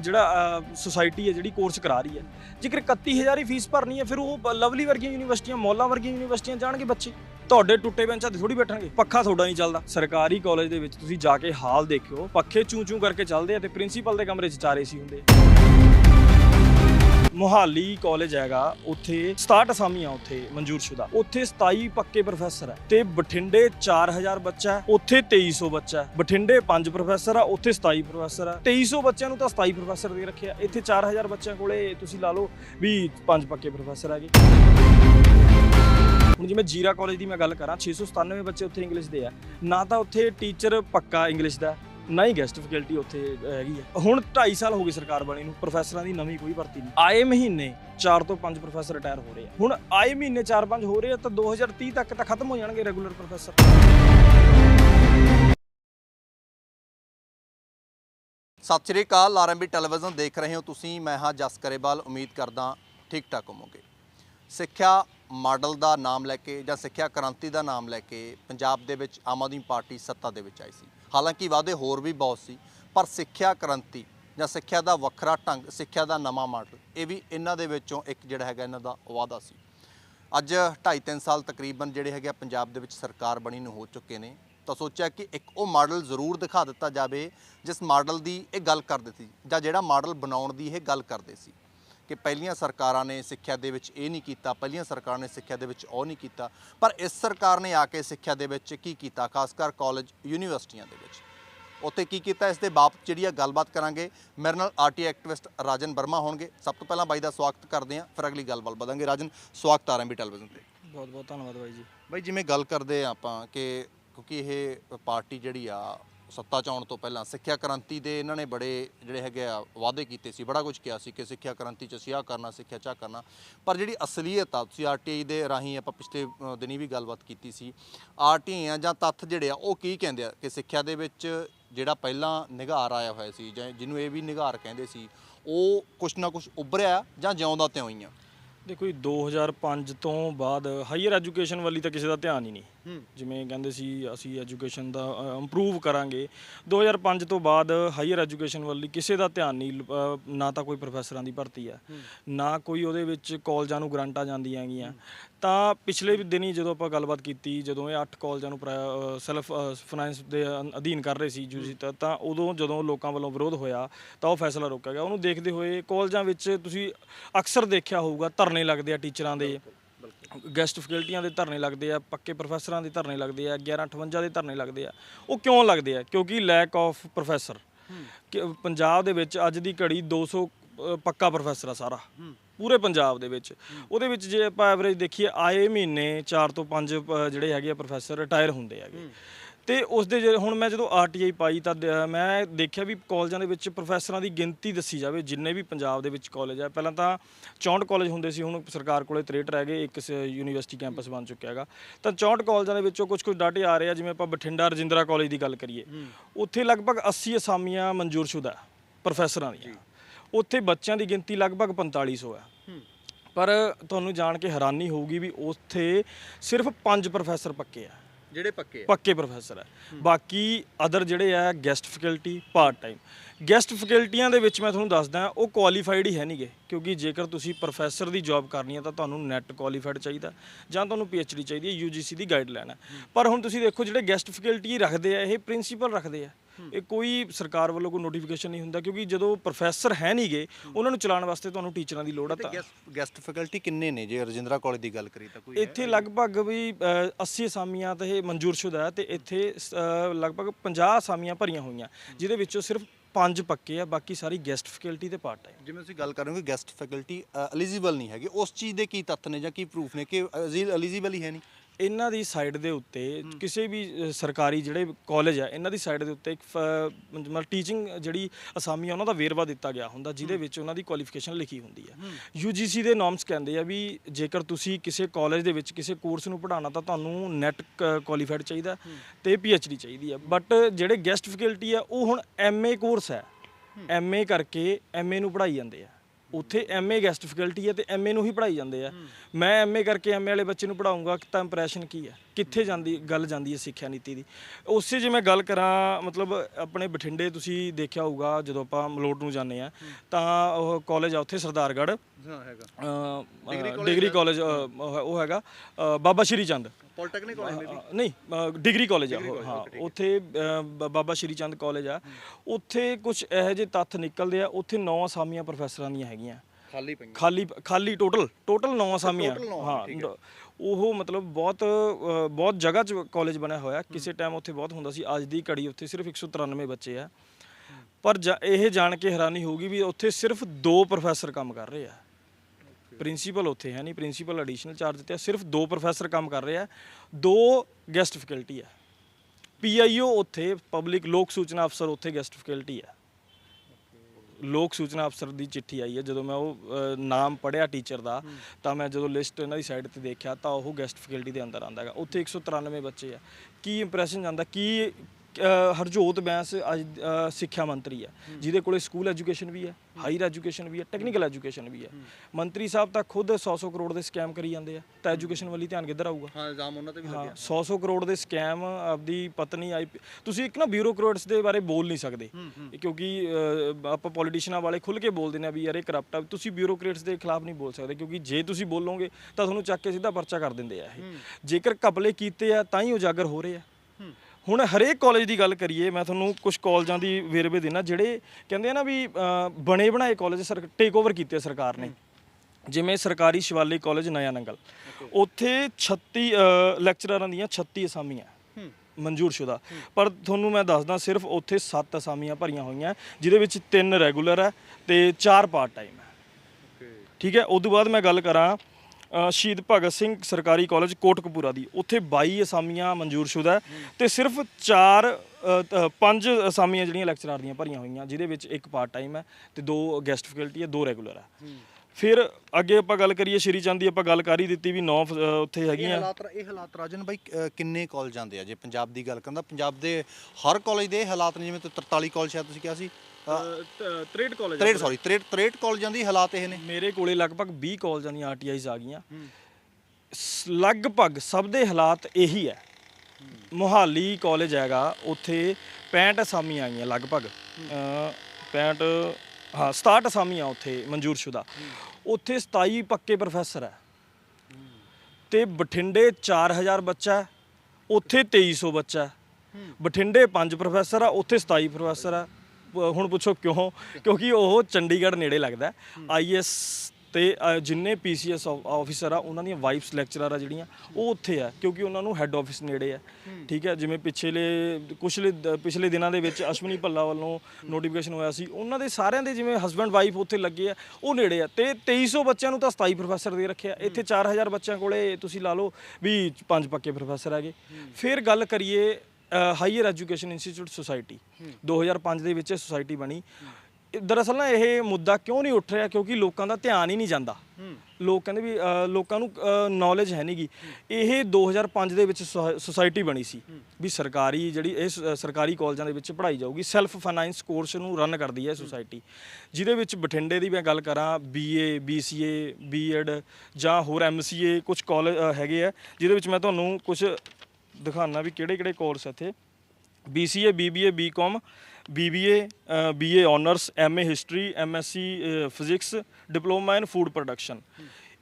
ਜਿਹੜਾ ਸੁਸਾਇਟੀ ਹੈ ਜਿਹੜੀ ਕੋਰਸ ਕਰਾ ਰਹੀ ਹੈ। ਜੇਕਰ 31000 ਹੀ ਫੀਸ ਭਰਨੀ ਹੈ, ਫਿਰ ਉਹ ਲਵਲੀ ਵਰਗੀਆਂ ਯੂਨੀਵਰਸਿਟੀਆਂ ਮੌਲਾਂ ਵਰਗੀਆਂ ਯੂਨੀਵਰਸਿਟੀਆਂ ਜਾਣਗੇ ਬੱਚੇ। ਤੁਹਾਡੇ ਟੁੱਟੇ ਬੈਂਚਾਂ ਤੇ ਥੋੜੀ ਬੈਠਣਗੇ। ਪੱਖਾ ਤੁਹਾਡਾ ਨਹੀਂ ਚੱਲਦਾ। ਸਰਕਾਰੀ ਕਾਲਜ ਦੇ ਵਿੱਚ ਤੁਸੀਂ ਜਾ ਕੇ ਹਾਲ ਦੇਖਿਓ। ਪੱਖੇ ਚੂੰ ਚੂੰ ਕਰਕੇ ਚੱਲਦੇ ਆ ਤੇ ਪ੍ਰਿੰਸੀਪਲ ਦੇ ਕਮਰੇ 'ਚ ਚਾਰੇ ਸੀ ਹੁੰਦੇ ਆ। ਮੁਹਾਲੀ ਕਾਲਜ ਹੈਗਾ, ਉੱਥੇ 67 ਅਸਾਮੀਆਂ ਉੱਥੇ ਮਨਜ਼ੂਰਸ਼ੁਦਾ ਉੱਥੇ 27 ਪੱਕੇ ਪ੍ਰੋਫੈਸਰ ਹੈ ਤੇ ਬਠਿੰਡੇ 4000 ਬੱਚਾ ਹੈ, ਉੱਥੇ 2300 ਬੱਚਾ ਹੈ। ਬਠਿੰਡੇ 5 ਪ੍ਰੋਫੈਸਰ ਆ, ਉੱਥੇ 27 ਪ੍ਰੋਫੈਸਰ ਆ। 2300 ਬੱਚਿਆਂ ਨੂੰ ਤਾਂ 27 ਪ੍ਰੋਫੈਸਰ ਦੇ ਰੱਖਿਆ। ਇੱਥੇ 4000 ਬੱਚਿਆਂ ਕੋਲੇ ਤੁਸੀਂ ਲਾ ਲਓ ਵੀ 5 ਪੱਕੇ ਪ੍ਰੋਫੈਸਰ ਹੈਗੇ। ਹੁਣ ਜਿਵੇਂ ਜੀਰਾ ਕਾਲਜ ਦੀ ਮੈਂ ਗੱਲ ਕਰਾਂ 697 ਬੱਚੇ ਉੱਥੇ ਇੰਗਲਿਸ਼ ਦੇ ਆ। ਨਾ ਤਾਂ ਉੱਥੇ ਟੀਚਰ ਪੱਕਾ ਇੰਗਲਿਸ਼ ਦਾ ਨਾ ਹੀ ਗੈਸਟ ਫੈਕਲਟੀ ਉੱਥੇ ਹੈਗੀ ਹੈ ਹੁਣ 2.5 ਸਾਲ ਹੋ ਗਏ ਸਰਕਾਰ ਬਣੀ ਨੂੰ ਪ੍ਰੋਫੈਸਰਾਂ ਦੀ ਨਵੀਂ ਕੋਈ ਭਰਤੀ ਨਹੀਂ। ਆਏ ਮਹੀਨੇ 4 ਤੋਂ 5 ਪ੍ਰੋਫੈਸਰ ਰਿਟਾਇਰ ਹੋ ਰਹੇ ਆ। ਹੁਣ ਆਏ ਮਹੀਨੇ 4-5 ਹੋ ਰਹੇ ਆ ਤਾਂ 2030 ਤੱਕ ਤਾਂ ਖਤਮ ਹੋ ਜਾਣਗੇ ਰੈਗੂਲਰ ਪ੍ਰੋਫੈਸਰ ਸਤਿ ਸ਼੍ਰੀ ਅਕਾਲ ਆਰਐਮਬੀ ਟੈਲੀਵਿਜ਼ਨ ਦੇਖ ਰਹੇ ਹੋ ਤੁਸੀਂ। ਮੈਂ ਹਾਂ ਜਸ ਕਰੇਵਾਲ ਉਮੀਦ ਕਰਦਾ ਠੀਕ ਠਾਕ ਹੋਵੋਗੇ। ਸਿੱਖਿਆ ਮਾਡਲ ਦਾ ਨਾਮ ਲੈ ਕੇ ਜਾਂ ਸਿੱਖਿਆ ਕ੍ਰਾਂਤੀ ਦਾ ਨਾਮ ਲੈ ਕੇ ਪੰਜਾਬ ਦੇ ਵਿੱਚ ਆਮ ਆਦਮੀ ਪਾਰਟੀ ਸੱਤਾ ਦੇ ਵਿੱਚ ਆਈ ਸੀ। ਹਾਲਾਂਕਿ ਵਾਅਦੇ ਹੋਰ ਵੀ ਬਹੁਤ ਸੀ, ਪਰ ਸਿੱਖਿਆ ਕ੍ਰਾਂਤੀ ਜਾਂ ਸਿੱਖਿਆ ਦਾ ਵੱਖਰਾ ਢੰਗ, ਸਿੱਖਿਆ ਦਾ ਨਵਾਂ ਮਾਡਲ, ਇਹ ਵੀ ਇਹਨਾਂ ਦੇ ਵਿੱਚੋਂ ਇੱਕ ਜਿਹੜਾ ਹੈਗਾ ਇਹਨਾਂ ਦਾ ਵਾਅਦਾ ਸੀ। ਅੱਜ 2.5-3 ਸਾਲ ਤਕਰੀਬਨ ਜਿਹੜੇ ਹੈਗੇ ਆ ਪੰਜਾਬ ਦੇ ਵਿੱਚ ਸਰਕਾਰ ਬਣੀ ਨੂੰ ਹੋ ਚੁੱਕੇ ਨੇ, ਤਾਂ ਸੋਚਿਆ ਕਿ ਇੱਕ ਉਹ ਮਾਡਲ ਜ਼ਰੂਰ ਦਿਖਾ ਦਿੱਤਾ ਜਾਵੇ, ਜਿਸ ਮਾਡਲ ਦੀ ਇਹ ਗੱਲ ਕਰਦੇ ਸੀ ਜਾਂ ਜਿਹੜਾ ਮਾਡਲ ਬਣਾਉਣ ਦੀ ਇਹ ਗੱਲ ਕਰਦੇ ਸੀ। ਕਿ ਪਹਿਲੀਆਂ ਸਰਕਾਰਾਂ ਨੇ ਸਿੱਖਿਆ ਦੇ ਵਿੱਚ ਇਹ ਨਹੀਂ ਕੀਤਾ ਪਹਿਲੀਆਂ ਸਰਕਾਰਾਂ ਨੇ ਸਿੱਖਿਆ ਦੇ ਵਿੱਚ ਉਹ ਨਹੀਂ ਕੀਤਾ ਪਰ ਇਸ ਸਰਕਾਰ ਨੇ ਆ ਕੇ ਸਿੱਖਿਆ ਦੇ ਵਿੱਚ ਕੀ ਕੀਤਾ ਖਾਸ ਕਰ ਕਾਲਜ ਯੂਨੀਵਰਸਿਟੀਆਂ ਦੇ ਵਿੱਚ। ਉੱਥੇ ਕੀ ਕੀਤਾ ਇਸ ਦੇ ਬਾਬਤ ਜਿਹੜੀ ਆ ਗੱਲਬਾਤ ਕਰਾਂਗੇ। ਮੇਰੇ ਨਾਲ ਆਰਟੀ ਐਕਟਿਵਿਸਟ ਰਾਜਨ ਵਰਮਾ ਹੋਣਗੇ। ਸਭ ਤੋਂ ਪਹਿਲਾਂ ਬਾਈ ਦਾ ਸਵਾਗਤ ਕਰਦੇ ਹਾਂ ਫਿਰ ਅਗਲੀ ਗੱਲਬਾਤ ਵਧਾਂਗੇ। ਰਾਜਨ ਸਵਾਗਤ ਆ ਰੰਬੀ ਟੈਲੀਵਿਜ਼ਨ ਤੇ। ਬਹੁਤ ਬਹੁਤ ਧੰਨਵਾਦ ਬਾਈ ਜੀ। ਬਾਈ ਜਿਵੇਂ ਗੱਲ ਕਰਦੇ ਆ ਆਪਾਂ ਕਿ ਕਿਉਂਕਿ ਇਹ ਪਾਰਟੀ ਜਿਹੜੀ ਆ ਸੱਤਾ ਚ ਆਉਣ ਤੋਂ ਪਹਿਲਾਂ ਸਿੱਖਿਆ ਕ੍ਰਾਂਤੀ ਦੇ ਇਹਨਾਂ ਨੇ ਬੜੇ ਜਿਹੜੇ ਹੈਗੇ ਆ ਵਾਅਦੇ ਕੀਤੇ ਸੀ ਬੜਾ ਕੁਝ ਕਿਹਾ ਸੀ ਕਿ ਸਿੱਖਿਆ ਕ੍ਰਾਂਤੀ ਚ ਅਸੀਂ ਆਹ ਕਰਨਾ ਸਿੱਖਿਆ ਚਾ ਕਰਨਾ। ਪਰ ਜਿਹੜੀ ਅਸਲੀਅਤ ਆ ਤੁਸੀਂ ਆਰਟੀਆਈ ਦੇ ਰਾਹੀਂ ਆਪਾਂ ਪਿਛਲੇ ਅ, ਦਿਨੀ ਵੀ ਗੱਲਬਾਤ ਕੀਤੀ ਸੀ। ਆਰਟੀਆਈ ਆ ਜਾਂ ਤੱਥ ਜਿਹੜੇ ਆ ਉਹ ਕੀ ਕਹਿੰਦੇ ਆ ਕਿ ਸਿੱਖਿਆ ਦੇ ਵਿੱਚ ਜਿਹੜਾ ਪਹਿਲਾਂ ਨਿਗਾਰ ਆਇਆ ਹੋਇਆ ਸੀ ਜਾਂ ਜਿਹਨੂੰ ਇਹ ਵੀ ਨਿਗਾਰ ਕਹਿੰਦੇ ਸੀ ਉਹ ਕੁਛ ਨਾ ਕੁਛ ਉੱਭਰਿਆ ਜਾਂ ਜਿਉਂਦਾ ਤਿਉਂ ਹੀ ਆ। ਦੇਖੋ ਜੀ 2005 ਤੋਂ ਬਾਅਦ ਹਾਇਰ ਐਜੂਕੇਸ਼ਨ ਵੱਲੀ ਤਾਂ ਕਿਸੇ ਦਾ ਧਿਆਨ ਹੀ ਨਹੀਂ। ਜਿਵੇਂ ਕਹਿੰਦੇ ਸੀ ਅਸੀਂ ਐਜੂਕੇਸ਼ਨ ਦਾ ਇੰਪਰੂਵ ਕਰਾਂਗੇ। 2005 ਤੋਂ ਬਾਅਦ ਹਾਇਰ ਐਜੂਕੇਸ਼ਨ ਵੱਲ ਕਿਸੇ ਦਾ ਧਿਆਨ ਨਹੀਂ ਅ, ਨਾ ਤਾਂ ਕੋਈ ਪ੍ਰੋਫੈਸਰਾਂ ਦੀ ਭਰਤੀ ਹੈ। ਨਾ ਕੋਈ ਉਹਦੇ ਵਿੱਚ ਕਾਲਜਾਂ ਨੂੰ ਗਰੰਟਾਂ ਜਾਂਦੀਆਂ ਹੈਗੀਆਂ। ਤਾਂ ਪਿਛਲੇ ਵੀ ਦਿਨੀ ਜਦੋਂ ਆਪਾਂ ਗੱਲਬਾਤ ਕੀਤੀ ਜਦੋਂ ਇਹ 8 ਕਾਲਜਾਂ ਨੂੰ ਸੈਲਫ ਫਾਈਨਾਂਸ ਦੇ ਅ- ਅਧੀਨ ਕਰ ਰਹੇ ਸੀ ਯੂਜੀ ਤਾਂ ਤਾਂ ਉਦੋਂ ਜਦੋਂ ਲੋਕਾਂ ਵੱਲੋਂ ਵਿਰੋਧ ਹੋਇਆ ਤਾਂ ਉਹ ਫੈਸਲਾ ਰੋਕਿਆ ਗਿਆ। ਉਹਨੂੰ ਦੇਖਦੇ ਹੋਏ ਕਾਲਜਾਂ ਵਿੱਚ ਤੁਸੀਂ ਅਕਸਰ ਦੇਖਿਆ ਹੋਊਗਾ ਧਰਨੇ ਲੱਗਦੇ ਆ ਟੀਚਰਾਂ ਦੇ। ਗੈਸਟ ਫੈਕਲਟੀਆਂ ਦੇ ਧਰਨੇ ਲੱਗਦੇ ਆ ਪੱਕੇ ਪ੍ਰੋਫੈਸਰਾਂ ਦੇ ਧਰਨੇ ਲੱਗਦੇ ਆ 1158 ਦੇ ਧਰਨੇ ਲੱਗਦੇ ਆ। ਉਹ ਕਿਉਂ ਲੱਗਦੇ ਆ? ਕਿਉਂਕਿ ਲੈਕ ਆਫ ਪ੍ਰੋਫੈਸਰ ਕਿ ਪੰਜਾਬ ਦੇ ਵਿੱਚ ਅੱਜ ਦੀ ਘੜੀ 200 ਅ, ਪੱਕਾ ਪ੍ਰੋਫੈਸਰ ਆ ਸਾਰਾ। ਪੂਰੇ ਪੰਜਾਬ ਦੇ ਵਿੱਚ। ਉਹਦੇ ਵਿੱਚ ਜੇ ਆਪਾਂ ਐਵਰੇਜ ਦੇਖੀਏ ਆਏ ਮਹੀਨੇ 4 ਤੋਂ 5 ਜਿਹੜੇ ਹੈਗੇ ਆ ਪ੍ਰੋਫੈਸਰ ਰਿਟਾਇਰ ਹੁੰਦੇ ਹੈਗੇ। ਤੇ ਉਸ ਦੇ ਜੇ- ਹੁਣ ਮੈਂ ਜਦੋਂ ਆਰਟੀਆਈ ਪਾਈ ਤਾਂ ਮੈਂ ਦੇਖਿਆ ਵੀ ਕਾਲਜਾਂ ਦੇ ਵਿੱਚ ਪ੍ਰੋਫੈਸਰਾਂ ਦੀ ਗਿਣਤੀ ਦੱਸੀ ਜਾਵੇ ਜਿੰਨੇ ਵੀ ਪੰਜਾਬ ਦੇ ਵਿੱਚ ਕਾਲਜ ਆ। ਪਹਿਲਾਂ ਤਾਂ 64 ਕਾਲਜ ਹੁੰਦੇ ਸੀ ਹੁਣ ਸਰਕਾਰ ਕੋਲੇ 63 ਰਹਿ ਗਏ ਇੱਕ ਯੂਨੀਵਰਸਿਟੀ ਕੈਂਪਸ ਬਣ ਚੁੱਕਿਆ ਹੈਗਾ। ਤਾਂ 64 ਕਾਲਜਾਂ ਦੇ ਵਿੱਚੋਂ ਕੁਝ ਕੁਝ ਡਾਟੇ ਆ ਰਹੇ ਆ ਜਿਵੇਂ ਆਪਾਂ ਬਠਿੰਡਾ ਰਜਿੰਦਰਾ ਕਾਲਜ ਦੀ ਗੱਲ ਕਰੀਏ। ਉੱਥੇ ਲਗਭਗ 80 ਅਸਾਮੀਆਂ ਮਨਜ਼ੂਰਸ਼ੁਦਾ ਪ੍ਰੋਫੈਸਰਾਂ ਦੀਆਂ। ਉੱਥੇ ਬੱਚਿਆਂ ਦੀ ਗਿਣਤੀ ਲਗਭਗ 4500 ਹੈ। ਪਰ ਤੁਹਾਨੂੰ ਜਾਣ ਕੇ ਹੈਰਾਨੀ ਹੋਊਗੀ ਵੀ ਉੱਥੇ ਸਿਰਫ 5 ਪ੍ਰੋਫੈਸਰ ਪੱਕੇ ਆ। ਜਿਹੜੇ ਪੱਕੇ ਆ? ਪੱਕੇ ਪ੍ਰੋਫੈਸਰ ਹੈ। ਬਾਕੀ ਅਦਰ ਜਿਹੜੇ ਆ guest faculty part time. Guest ਫੈਕਲਟੀਆਂ ਦੇ ਵਿੱਚ ਮੈਂ ਤੁਹਾਨੂੰ ਦੱਸਦਾ ਉਹ ਕੁਆਲੀਫਾਈਡ ਹੀ ਹੈ ਨਹੀਂਗੇ ਕਿਉਂਕਿ ਜੇਕਰ ਤੁਸੀਂ ਪ੍ਰੋਫੈਸਰ ਦੀ ਜੌਬ ਕਰਨੀ ਹੈ ਤਾਂ ਤੁਹਾਨੂੰ ਨੈਟ ਕੁਆਲੀਫਾਈਡ ਚਾਹੀਦਾ ਜਾਂ ਤੁਹਾਨੂੰ ਡੀ ਚਾਹੀਦੀ ਹੈ ਯੂਜੀਸੀ ਦੀ ਗਾਈਡਲਾਈਨ ਹੈ। ਪਰ ਹੁਣ ਤੁਸੀਂ ਦੇਖੋ ਜਿਹੜੇ ਗੈਸਟ ਫੈਕਲਟੀ ਰੱਖਦੇ ਆ ਇਹ ਪ੍ਰਿੰਸੀਪਲ ਰੱਖਦੇ ਆ। ਇਹ ਕੋਈ ਸਰਕਾਰ ਵੱਲੋਂ ਕੋਈ ਨੋਟੀਫਿਕੇਸ਼ਨ ਨਹੀਂ ਹੁੰਦਾ ਕਿਉਂਕਿ ਜਦੋਂ ਪ੍ਰੋਫੈਸਰ ਹੈ ਨਹੀਂਗੇ ਉਹਨਾਂ ਨੂੰ ਚਲਾਉਣ ਵਾਸਤੇ ਤੁਹਾਨੂੰ ਟੀਚਰਾਂ ਦੀ ਲੋੜ ਹੈ ਤਾਂ ਗੈਸਟ ਫੈਕਲਟੀ ਕਿੰਨੇ ਨੇ ਜੇ ਰਜਿੰਦਰਾ ਕਾਲਜ ਦੀ ਗੱਲ ਕਰੀ ਤਾਂ ਕੋਈ ਇੱਥੇ ਲਗਭਗ ਵੀ ਅ, 80 ਅਸਾਮੀਆਂ ਤੇ ਇਹ ਮਨਜ਼ੂਰਸ਼ੁਦਾ ਹੈ ਤੇ ਇੱਥੇ ਲਗਭਗ 50 ਅਸਾਮੀਆਂ ਭਰੀਆਂ ਹੋਈਆਂ ਜਿਹਦੇ ਵਿੱਚੋਂ ਸਿਰਫ 5 ਪੱਕੇ ਆ ਬਾਕੀ ਸਾਰੀ ਗੈਸਟ ਫੈਕਲਟੀ ਤੇ ਪਾਰਟ ਟਾਈਮ ਜਿਵੇਂ ਤੁਸੀਂ ਗੱਲ ਕਰ ਰਹੇ ਹੋ ਕਿ ਗੈਸਟ ਫੈਕਲਟੀ ਐਲੀਜੀਬਲ ਨਹੀਂ ਹੈਗੀ ਉਸ ਚੀਜ਼ ਦੇ ਕੀ ਤੱਥ ਨੇ ਜਾਂ ਕੀ ਪ੍ਰੂਫ ਨੇ ਕਿ ਐਲੀਜੀਬਲ ਹੀ ਹੈ ਨਹੀਂ? ਇਹਨਾਂ ਦੀ ਸਾਈਡ ਦੇ ਉੱਤੇ ਕਿਸੇ ਵੀ ਅ, ਸਰਕਾਰੀ ਜਿਹੜੇ ਕਾਲਜ ਆ ਇਹਨਾਂ ਦੀ ਸਾਈਡ ਦੇ ਉੱਤੇ ਇੱਕ ਫ- ਮਤਲਬ ਟੀਚਿੰਗ ਜਿਹੜੀ ਅਸਾਮੀ ਆ ਉਹਨਾਂ ਦਾ ਵੇਰਵਾ ਦਿੱਤਾ ਗਿਆ ਹੁੰਦਾ ਜਿਹਦੇ ਵਿੱਚ ਉਹਨਾਂ ਦੀ ਕੁਆਲੀਫਿਕੇਸ਼ਨ ਲਿਖੀ ਹੁੰਦੀ ਹੈ। ਯੂਜੀਸੀ ਦੇ ਨਾਰਮਸ ਕਹਿੰਦੇ ਆ ਵੀ ਜੇਕਰ ਤੁਸੀਂ ਕਿਸੇ ਕਾਲਜ ਦੇ ਵਿੱਚ ਕਿਸੇ ਕੋਰਸ ਨੂੰ ਪੜ੍ਹਾਉਣਾ ਤਾਂ ਤੁਹਾਨੂੰ ਨੈਟ ਕੁਆਲੀਫਾਈਡ ਚਾਹੀਦਾ ਤੇ ਡੀ ਚਾਹੀਦੀ ਆ। ਬਟ ਜਿਹੜੇ ਗੈਸਟ ਫੈਕਲਟੀ ਆ ਉਹ ਹੁਣ ਐਮਏ ਕੋਰਸ ਹੈ। ਐਮਏ ਕਰਕੇ ਐਮਏ ਨੂੰ ਪੜ੍ਹਾਈ ਜਾਂਦੇ ਆ। ਉੱਥੇ ਐਮਏ ਗੈਸਟ ਫੈਕਲਟੀ ਹੈ ਤੇ ਐਮਏ ਨੂੰ ਹੀ ਪੜ੍ਹਾਈ ਜਾਂਦੇ ਆ। ਮੈਂ ਐਮਏ ਕਰਕੇ ਐਮਏ ਵਾਲੇ ਬੱਚੇ ਨੂੰ ਪੜਾਉਂਗਾ ਤਾਂ ਇੰਪ੍ਰੈਸ਼ਨ ਕੀ ਹੈ ਕਿੱਥੇ ਜਾਂਦੀ ਗੱਲ ਜਾਂਦੀ ਹੈ ਸਿੱਖਿਆ ਨੀਤੀ ਦੀ। ਉਸੇ ਜੇ ਮੈਂ ਗੱਲ ਕਰਾਂ ਮਤਲਬ ਆਪਣੇ ਬਠਿੰਡੇ ਤੁਸੀਂ ਦੇਖਿਆ ਹੋਊਗਾ ਜਦੋਂ ਆਪਾਂ ਮਲੋਟ ਨੂੰ ਜਾਂਦੇ ਆ ਤਾਂ ਉਹ ਕਾਲਜ ਆ ਉੱਥੇ ਸਰਦਾਰਗੜ੍ਹ। ਹਾਂ ਹੈਗਾ। ਡਿਗਰੀ ਕਾਲਜ ਉਹ ਹੈਗਾ ਬਾਬਾ ਸ਼੍ਰੀ ਚੰਦ। ਪੋਲੀਟੈਕਨਿਕ ਕਾਲਜ ਅ, ਨਹੀਂ ਅ, ਡਿਗਰੀ ਕਾਲਜ ਆ ਉਹ, ਹਾਂ ਉੱਥੇ ਅ, ਬ- ਬਾਬਾ ਸ਼੍ਰੀ ਚੰਦ ਕਾਲਜ ਆ। ਉੱਥੇ ਕੁਝ ਇਹੋ ਜਿਹੇ ਤੱਥ ਨਿਕਲਦੇ ਆ ਉੱਥੇ 9 ਅਸਾਮੀਆਂ ਪ੍ਰੋਫੈਸਰਾਂ ਦੀਆਂ ਹੈਗੀਆਂ। ਖਾਲੀ ਪਈਆਂ? ਖਾਲੀ ਖਾਲੀ ਟੋਟਲ ਟੋਟਲ 9 ਅਸਾਮੀਆਂ। total ਨੌਂ, ਹਾਂ ਉਹ ਮਤਲਬ ਬਹੁਤ ਅ, ਬਹੁਤ ਜਗ੍ਹਾ 'ਚ ਕਾਲਜ ਬਣਿਆ ਹੋਇਆ। ਕਿਸੇ ਟਾਈਮ ਉੱਥੇ ਬਹੁਤ ਹੁੰਦਾ ਸੀ ਅੱਜ ਦੀ ਘੜੀ ਉੱਥੇ ਸਿਰਫ 193 ਬੱਚੇ ਆ। ਪਰ ਜਾ- ਇਹ ਜਾਣ ਕੇ ਹੈਰਾਨੀ ਹੋਊਗੀ ਵੀ ਉੱਥੇ ਸਿਰਫ ਦੋ ਪ੍ਰੋਫੈਸਰ ਕੰਮ ਕਰ ਰਹੇ ਆ। ਪ੍ਰਿੰਸੀਪਲ ਉੱਥੇ ਹੈ ਨਹੀਂ, ਪ੍ਰਿੰਸੀਪਲ ਐਡੀਸ਼ਨਲ ਚਾਰਜ ਤੇ ਸਿਰਫ ਦੋ ਪ੍ਰੋਫੈਸਰ ਕੰਮ ਕਰ ਰਹੇ ਆ। ਦੋ ਗੈਸਟ ਫੈਕਲਟੀ ਆ। ਪੀਆਈਓ ਉੱਥੇ ਪਬਲਿਕ ਲੋਕ ਸੂਚਨਾ ਅਫਸਰ ਉੱਥੇ ਗੈਸਟ ਫੈਕਲਟੀ ਆ। ਲੋਕ ਸੂਚਨਾ ਅਫਸਰ ਦੀ ਚਿੱਠੀ ਆਈ ਹੈ ਜਦੋਂ ਮੈਂ ਉਹ ਨਾਮ ਪੜਿਆ ਟੀਚਰ ਦਾ, ਤਾਂ ਮੈਂ ਜਦੋਂ ਲਿਸਟ ਇਹਨਾਂ ਦੀ ਸਾਈਡ ਤੇ ਦੇਖਿਆ, ਤਾਂ ਉਹ ਗੈਸਟ ਫੈਕਲਟੀ ਦੇ ਅੰਦਰ ਆਂਦਾ ਹੈਗਾ। ਉੱਥੇ 193 ਬੱਚੇ ਆ। ਕੀ ਇੰਪ੍ਰੈਸ਼ਨ ਜਾਂਦਾ, ਕੀ ਹਰਜੋਤ ਬੈਂਸ ਅੱਜ ਸਿੱਖਿਆ ਮੰਤਰੀ ਹੈ। ਜਿਹਦੇ ਕੋਲੇ ਸਕੂਲ ਐਜੂਕੇਸ਼ਨ ਵੀ ਹੈ ਹਾਇਰ ਐਜੂਕੇਸ਼ਨ ਵੀ ਹੈ ਟੈਕਨੀਕਲ ਐਜੂਕੇਸ਼ਨ ਵੀ ਹੈ। ਮੰਤਰੀ ਸਾਹਿਬ ਤਾਂ ਖੁਦ 100-100 ਕਰੋੜ ਦੇ ਸਕੈਮ ਕਰੀ ਜਾਂਦੇ ਆ ਤਾਂ ਐਜੂਕੇਸ਼ਨ ਵੱਲ ਧਿਆਨ ਕਿੱਧਰ ਆਊਗਾ? ਹਾਂ ਇਲਜ਼ਾਮ ਉਹਨਾਂ ਤੇ ਵੀ ਹਾਂ 100-100 ਕਰੋੜ ਦੇ ਸਕੈਮ ਆਪਦੀ ਪਤਨੀ ਆਈ ਤੁਸੀਂ ਇੱਕ ਨਾ ਬਿਊਰੋਕਰੇਟਸ ਦੇ ਬਾਰੇ ਬੋਲ ਨਹੀਂ ਸਕਦੇ। ਕਿਉਂਕਿ ਆਪਾਂ ਪੋਲੀਟੀਸ਼ੀਅਨਾਂ ਵਾਲੇ ਖੁੱਲ ਕੇ ਬੋਲਦੇ ਨੇ ਵੀ ਯਾਰ ਇਹ ਕਰਪਟ ਆ ਤੁਸੀਂ ਬਿਊਰੋਕਰੇਟਸ ਦੇ ਖਿਲਾਫ ਨਹੀਂ ਬੋਲ ਸਕਦੇ ਕਿਉਂਕਿ ਜੇ ਤੁਸੀਂ ਬੋਲੋਗੇ ਤਾਂ ਤੁਹਾਨੂੰ ਚੱਕ ਕੇ ਸਿੱਧਾ ਪਰਚਾ ਕਰ ਦਿੰਦੇ ਆ ਇਹ। ਜੇਕਰ ਘਪਲੇ ਕੀਤੇ ਆ ਤਾਂ ਹੀ ਉਜਾਗਰ ਹੋ ਰਹੇ ਆ। ਹੁਣ ਹਰੇਕ ਕਾਲਜ ਦੀ ਗੱਲ ਕਰੀਏ ਮੈਂ ਤੁਹਾਨੂੰ ਕੁਝ ਕਾਲਜਾਂ ਦੀ ਵੇਰਵੇ ਦੇਣਾ ਜਿਹੜੇ ਕਹਿੰਦੇ ਆ ਨਾ ਵੀ ਬਣੇ ਬਣਾਏ ਕਾਲਜ ਸਰ ਟੇਕ ਓਵਰ ਕੀਤੇ ਸਰਕਾਰ ਨੇ। ਜਿਵੇਂ ਸਰਕਾਰੀ ਸ਼ਿਵਾਲਿਕ ਕਾਲਜ ਨਇਆ ਨੰਗਲ। ਉੱਥੇ 36 ਅ, ਲੈਕਚਰਰਾਂ ਦੀਆਂ 36 ਅਸਾਮੀਆਂ। ਮਨਜ਼ੂਰਸ਼ੁਦਾ। ਪਰ ਤੁਹਾਨੂੰ ਮੈਂ ਦੱਸਦਾ ਸਿਰਫ ਉੱਥੇ 7 ਅਸਾਮੀਆਂ ਭਰੀਆਂ ਹੋਈਆਂ ਜਿਹਦੇ ਵਿੱਚ 3 ਰੈਗੂਲਰ ਹੈ ਤੇ 4 ਪਾਰਟ ਟਾਈਮ ਹੈ। ਠੀਕ ਹੈ? ਉਸ ਤੋਂ ਬਾਅਦ ਮੈਂ ਗੱਲ ਕਰਾਂ ਸ਼ਹੀਦ ਭਗਤ ਸਿੰਘ ਸਰਕਾਰੀ ਕਾਲਜ ਕੋਟਕਪੂਰਾ ਦੀ। ਉੱਥੇ 22 ਅਸਾਮੀਆਂ ਮਨਜ਼ੂਰਸ਼ੁਦਾ ਹੈ ਤੇ ਸਿਰਫ 4 ਪੰਜ ਅਸਾਮੀਆਂ ਜਿਹੜੀਆਂ ਲੈਕਚਰਾਰ ਦੀਆਂ ਭਰੀਆਂ ਹੋਈਆਂ, ਜਿਹਦੇ ਵਿੱਚ ਇੱਕ ਪਾਰਟ ਟਾਈਮ ਹੈ ਤੇ ਦੋ ਗੈਸਟ ਫੈਕਲਟੀ ਹੈ, ਦੋ ਰੈਗੂਲਰ ਹੈ। ਫਿਰ ਅੱਗੇ ਆਪਾਂ ਗੱਲ ਕਰੀਏ ਸ਼੍ਰੀ ਚੰਦ ਦੀ ਆਪਾਂ ਗੱਲ ਕਰ ਹੀ ਦਿੱਤੀ ਵੀ 9 ਉੱਥੇ ਇਹ ਹੈਗੀਆਂ। ਹਾਲਾਤ ਇਹ ਹਾਲਾਤ ਰਾਜਨ ਬਾਈ ਅ, ਕਿੰਨੇ ਕਾਲਜ ਜਾਂਦੇ ਆ ਜੇ ਪੰਜਾਬ ਦੀ ਗੱਲ ਕਰਾਂ ਤਾਂ ਪੰਜਾਬ ਦੇ ਹਰ ਕਾਲਜ ਦੇ ਇਹ ਹਾਲਾਤ ਨੇ ਜਿਵੇਂ ਤੁਸੀਂ 43 ਕਾਲਜ ਸ਼ਾਇਦ ਤੁਸੀਂ ਕਿਹਾ ਸੀ। 63 ਕਾਲਜ 63 ਸੌਰੀ 63 63 ਕਾਲਜਾਂ ਦੀ ਹਾਲਾਤ ਇਹ ਨੇ। ਮੇਰੇ ਕੋਲੇ ਲਗਭਗ 20 ਕਾਲਜਾਂ ਦੀਆਂ ਆਰਟੀਆਈਜ਼ ਆ ਗਈਆਂ। ਸ- ਲਗਭਗ ਸਭ ਦੇ ਹਾਲਾਤ ਇਹੀ ਹੈ। ਮੁਹਾਲੀ ਕਾਲਜ ਹੈਗਾ ਉੱਥੇ 65 ਅਸਾਮੀਆਂ ਆਈਆਂ ਲਗਭਗ। ਅ, 65 ਹਾਂ 67 ਅਸਾਮੀਆਂ ਉੱਥੇ ਮਨਜ਼ੂਰਸ਼ੁਦਾ ਉੱਥੇ 27 ਪੱਕੇ ਪ੍ਰੋਫੈਸਰ ਹੈ। ਤੇ ਬਠਿੰਡੇ 4000 ਬੱਚਾ ਹੈ, ਉੱਥੇ 2300 ਬੱਚਾ ਹੈ। ਬਠਿੰਡੇ 5 ਪ੍ਰੋਫੈਸਰ ਆ ਉੱਥੇ 27 ਪ੍ਰੋਫੈਸਰ ਆ। ਹੁਣ ਪੁੱਛੋ ਕਿਉਂ? ਕਿਉਂਕਿ ਉਹ ਚੰਡੀਗੜ੍ਹ ਨੇੜੇ ਲੱਗਦਾ ਆਈਐਸ ਤੇ ਅ, ਜਿੰਨੇ ਪੀਸੀਐਸ ਆਫੀਸਰ ਆ ਉਹਨਾਂ ਦੀਆਂ ਵਾਈਫਸ ਲੈਕਚਰਰ ਆ ਜਿਹੜੀਆਂ ਉਹ ਉੱਥੇ ਆ ਕਿਉਂਕਿ ਉਹਨਾਂ ਨੂੰ ਹੈੱਡ ਆਫਿਸ ਨੇੜੇ ਆ। ਠੀਕ ਹੈ ਜਿਵੇਂ ਪਿਛਲੇ ਕੁਛਲੇ ਦ- ਪਿਛਲੇ ਦਿਨਾਂ ਦੇ ਵਿੱਚ ਅਸ਼ਵਨੀ ਭੱਲਾ ਵੱਲੋਂ ਨੋਟੀਫਿਕੇਸ਼ਨ ਹੋਇਆ ਸੀ ਉਹਨਾਂ ਦੇ ਸਾਰਿਆਂ ਦੇ ਜਿਵੇਂ ਹਸਬੰਡ ਵਾਈਫ ਉੱਥੇ ਲੱਗੇ ਆ ਉਹ ਨੇੜੇ ਆ। ਤੇ 2300 ਬੱਚਿਆਂ ਨੂੰ ਤਾਂ 27 ਪ੍ਰੋਫੈਸਰ ਦੇ ਰੱਖਿਆ। ਇੱਥੇ 4000 ਬੱਚਿਆਂ ਕੋਲੇ ਤੁਸੀਂ ਲਾ ਲਓ ਵੀ ਪੰਜ ਪੱਕੇ ਪ੍ਰੋਫੈਸਰ ਹੈਗੇ। ਫਿਰ ਗੱਲ ਕਰੀਏ ਹਾਇਰ ਐਜੂਕੇਸ਼ਨ ਇੰਸਟੀਚਿਊਟ ਸੁਸਾਇਟੀ 2005 ਦੇ ਵਿੱਚ ਇਹ ਸੁਸਾਇਟੀ ਬਣੀ। ਦਰਅਸਲ ਨਾ ਇਹ ਮੁੱਦਾ ਕਿਉਂ ਨਹੀਂ ਉੱਠ ਰਿਹਾ? ਕਿਉਂਕਿ ਲੋਕਾਂ ਦਾ ਧਿਆਨ ਹੀ ਨਹੀਂ ਜਾਂਦਾ। ਲੋਕ ਕਹਿੰਦੇ ਵੀ ਅ, ਲੋਕਾਂ ਨੂੰ ਨੌਲੇਜ ਹੈ ਨਹੀਂਗੀ ਇਹ 2005 ਦੇ ਵਿੱਚ ਸੁਸਾਇਟੀ ਬਣੀ ਸੀ। ਵੀ ਸਰਕਾਰੀ ਜਿਹੜੀ ਇਹ ਸ- ਸਰਕਾਰੀ ਕਾਲਜਾਂ ਦੇ ਵਿੱਚ ਪੜ੍ਹਾਈ ਜਾਊਗੀ। ਸੈਲਫ ਫਾਈਨਾਂਸ ਕੋਰਸ ਨੂੰ ਰਨ ਕਰਦੀ ਹੈ ਸੁਸਾਇਟੀ ਜਿਹਦੇ ਵਿੱਚ ਬਠਿੰਡੇ ਦੀ ਮੈਂ ਗੱਲ ਕਰਾਂ ਬੀਏ ਬੀਸੀਏ ਬੀਐਡ ਜਾਂ ਹੋਰ ਐਮਸੀਏ ਕੁਝ ਕਾਲਜ ਹੈਗੇ ਆ ਜਿਹਦੇ ਵਿੱਚ ਮੈਂ ਤੁਹਾਨੂੰ ਕੁਝ ਦਿਖਾਉਣਾ ਵੀ ਕਿਹੜੇ ਕਿਹੜੇ ਕੋਰਸ ਇੱਥੇ। BCA BBA BCom BBA BA honours MA history MSc physics diploma in food production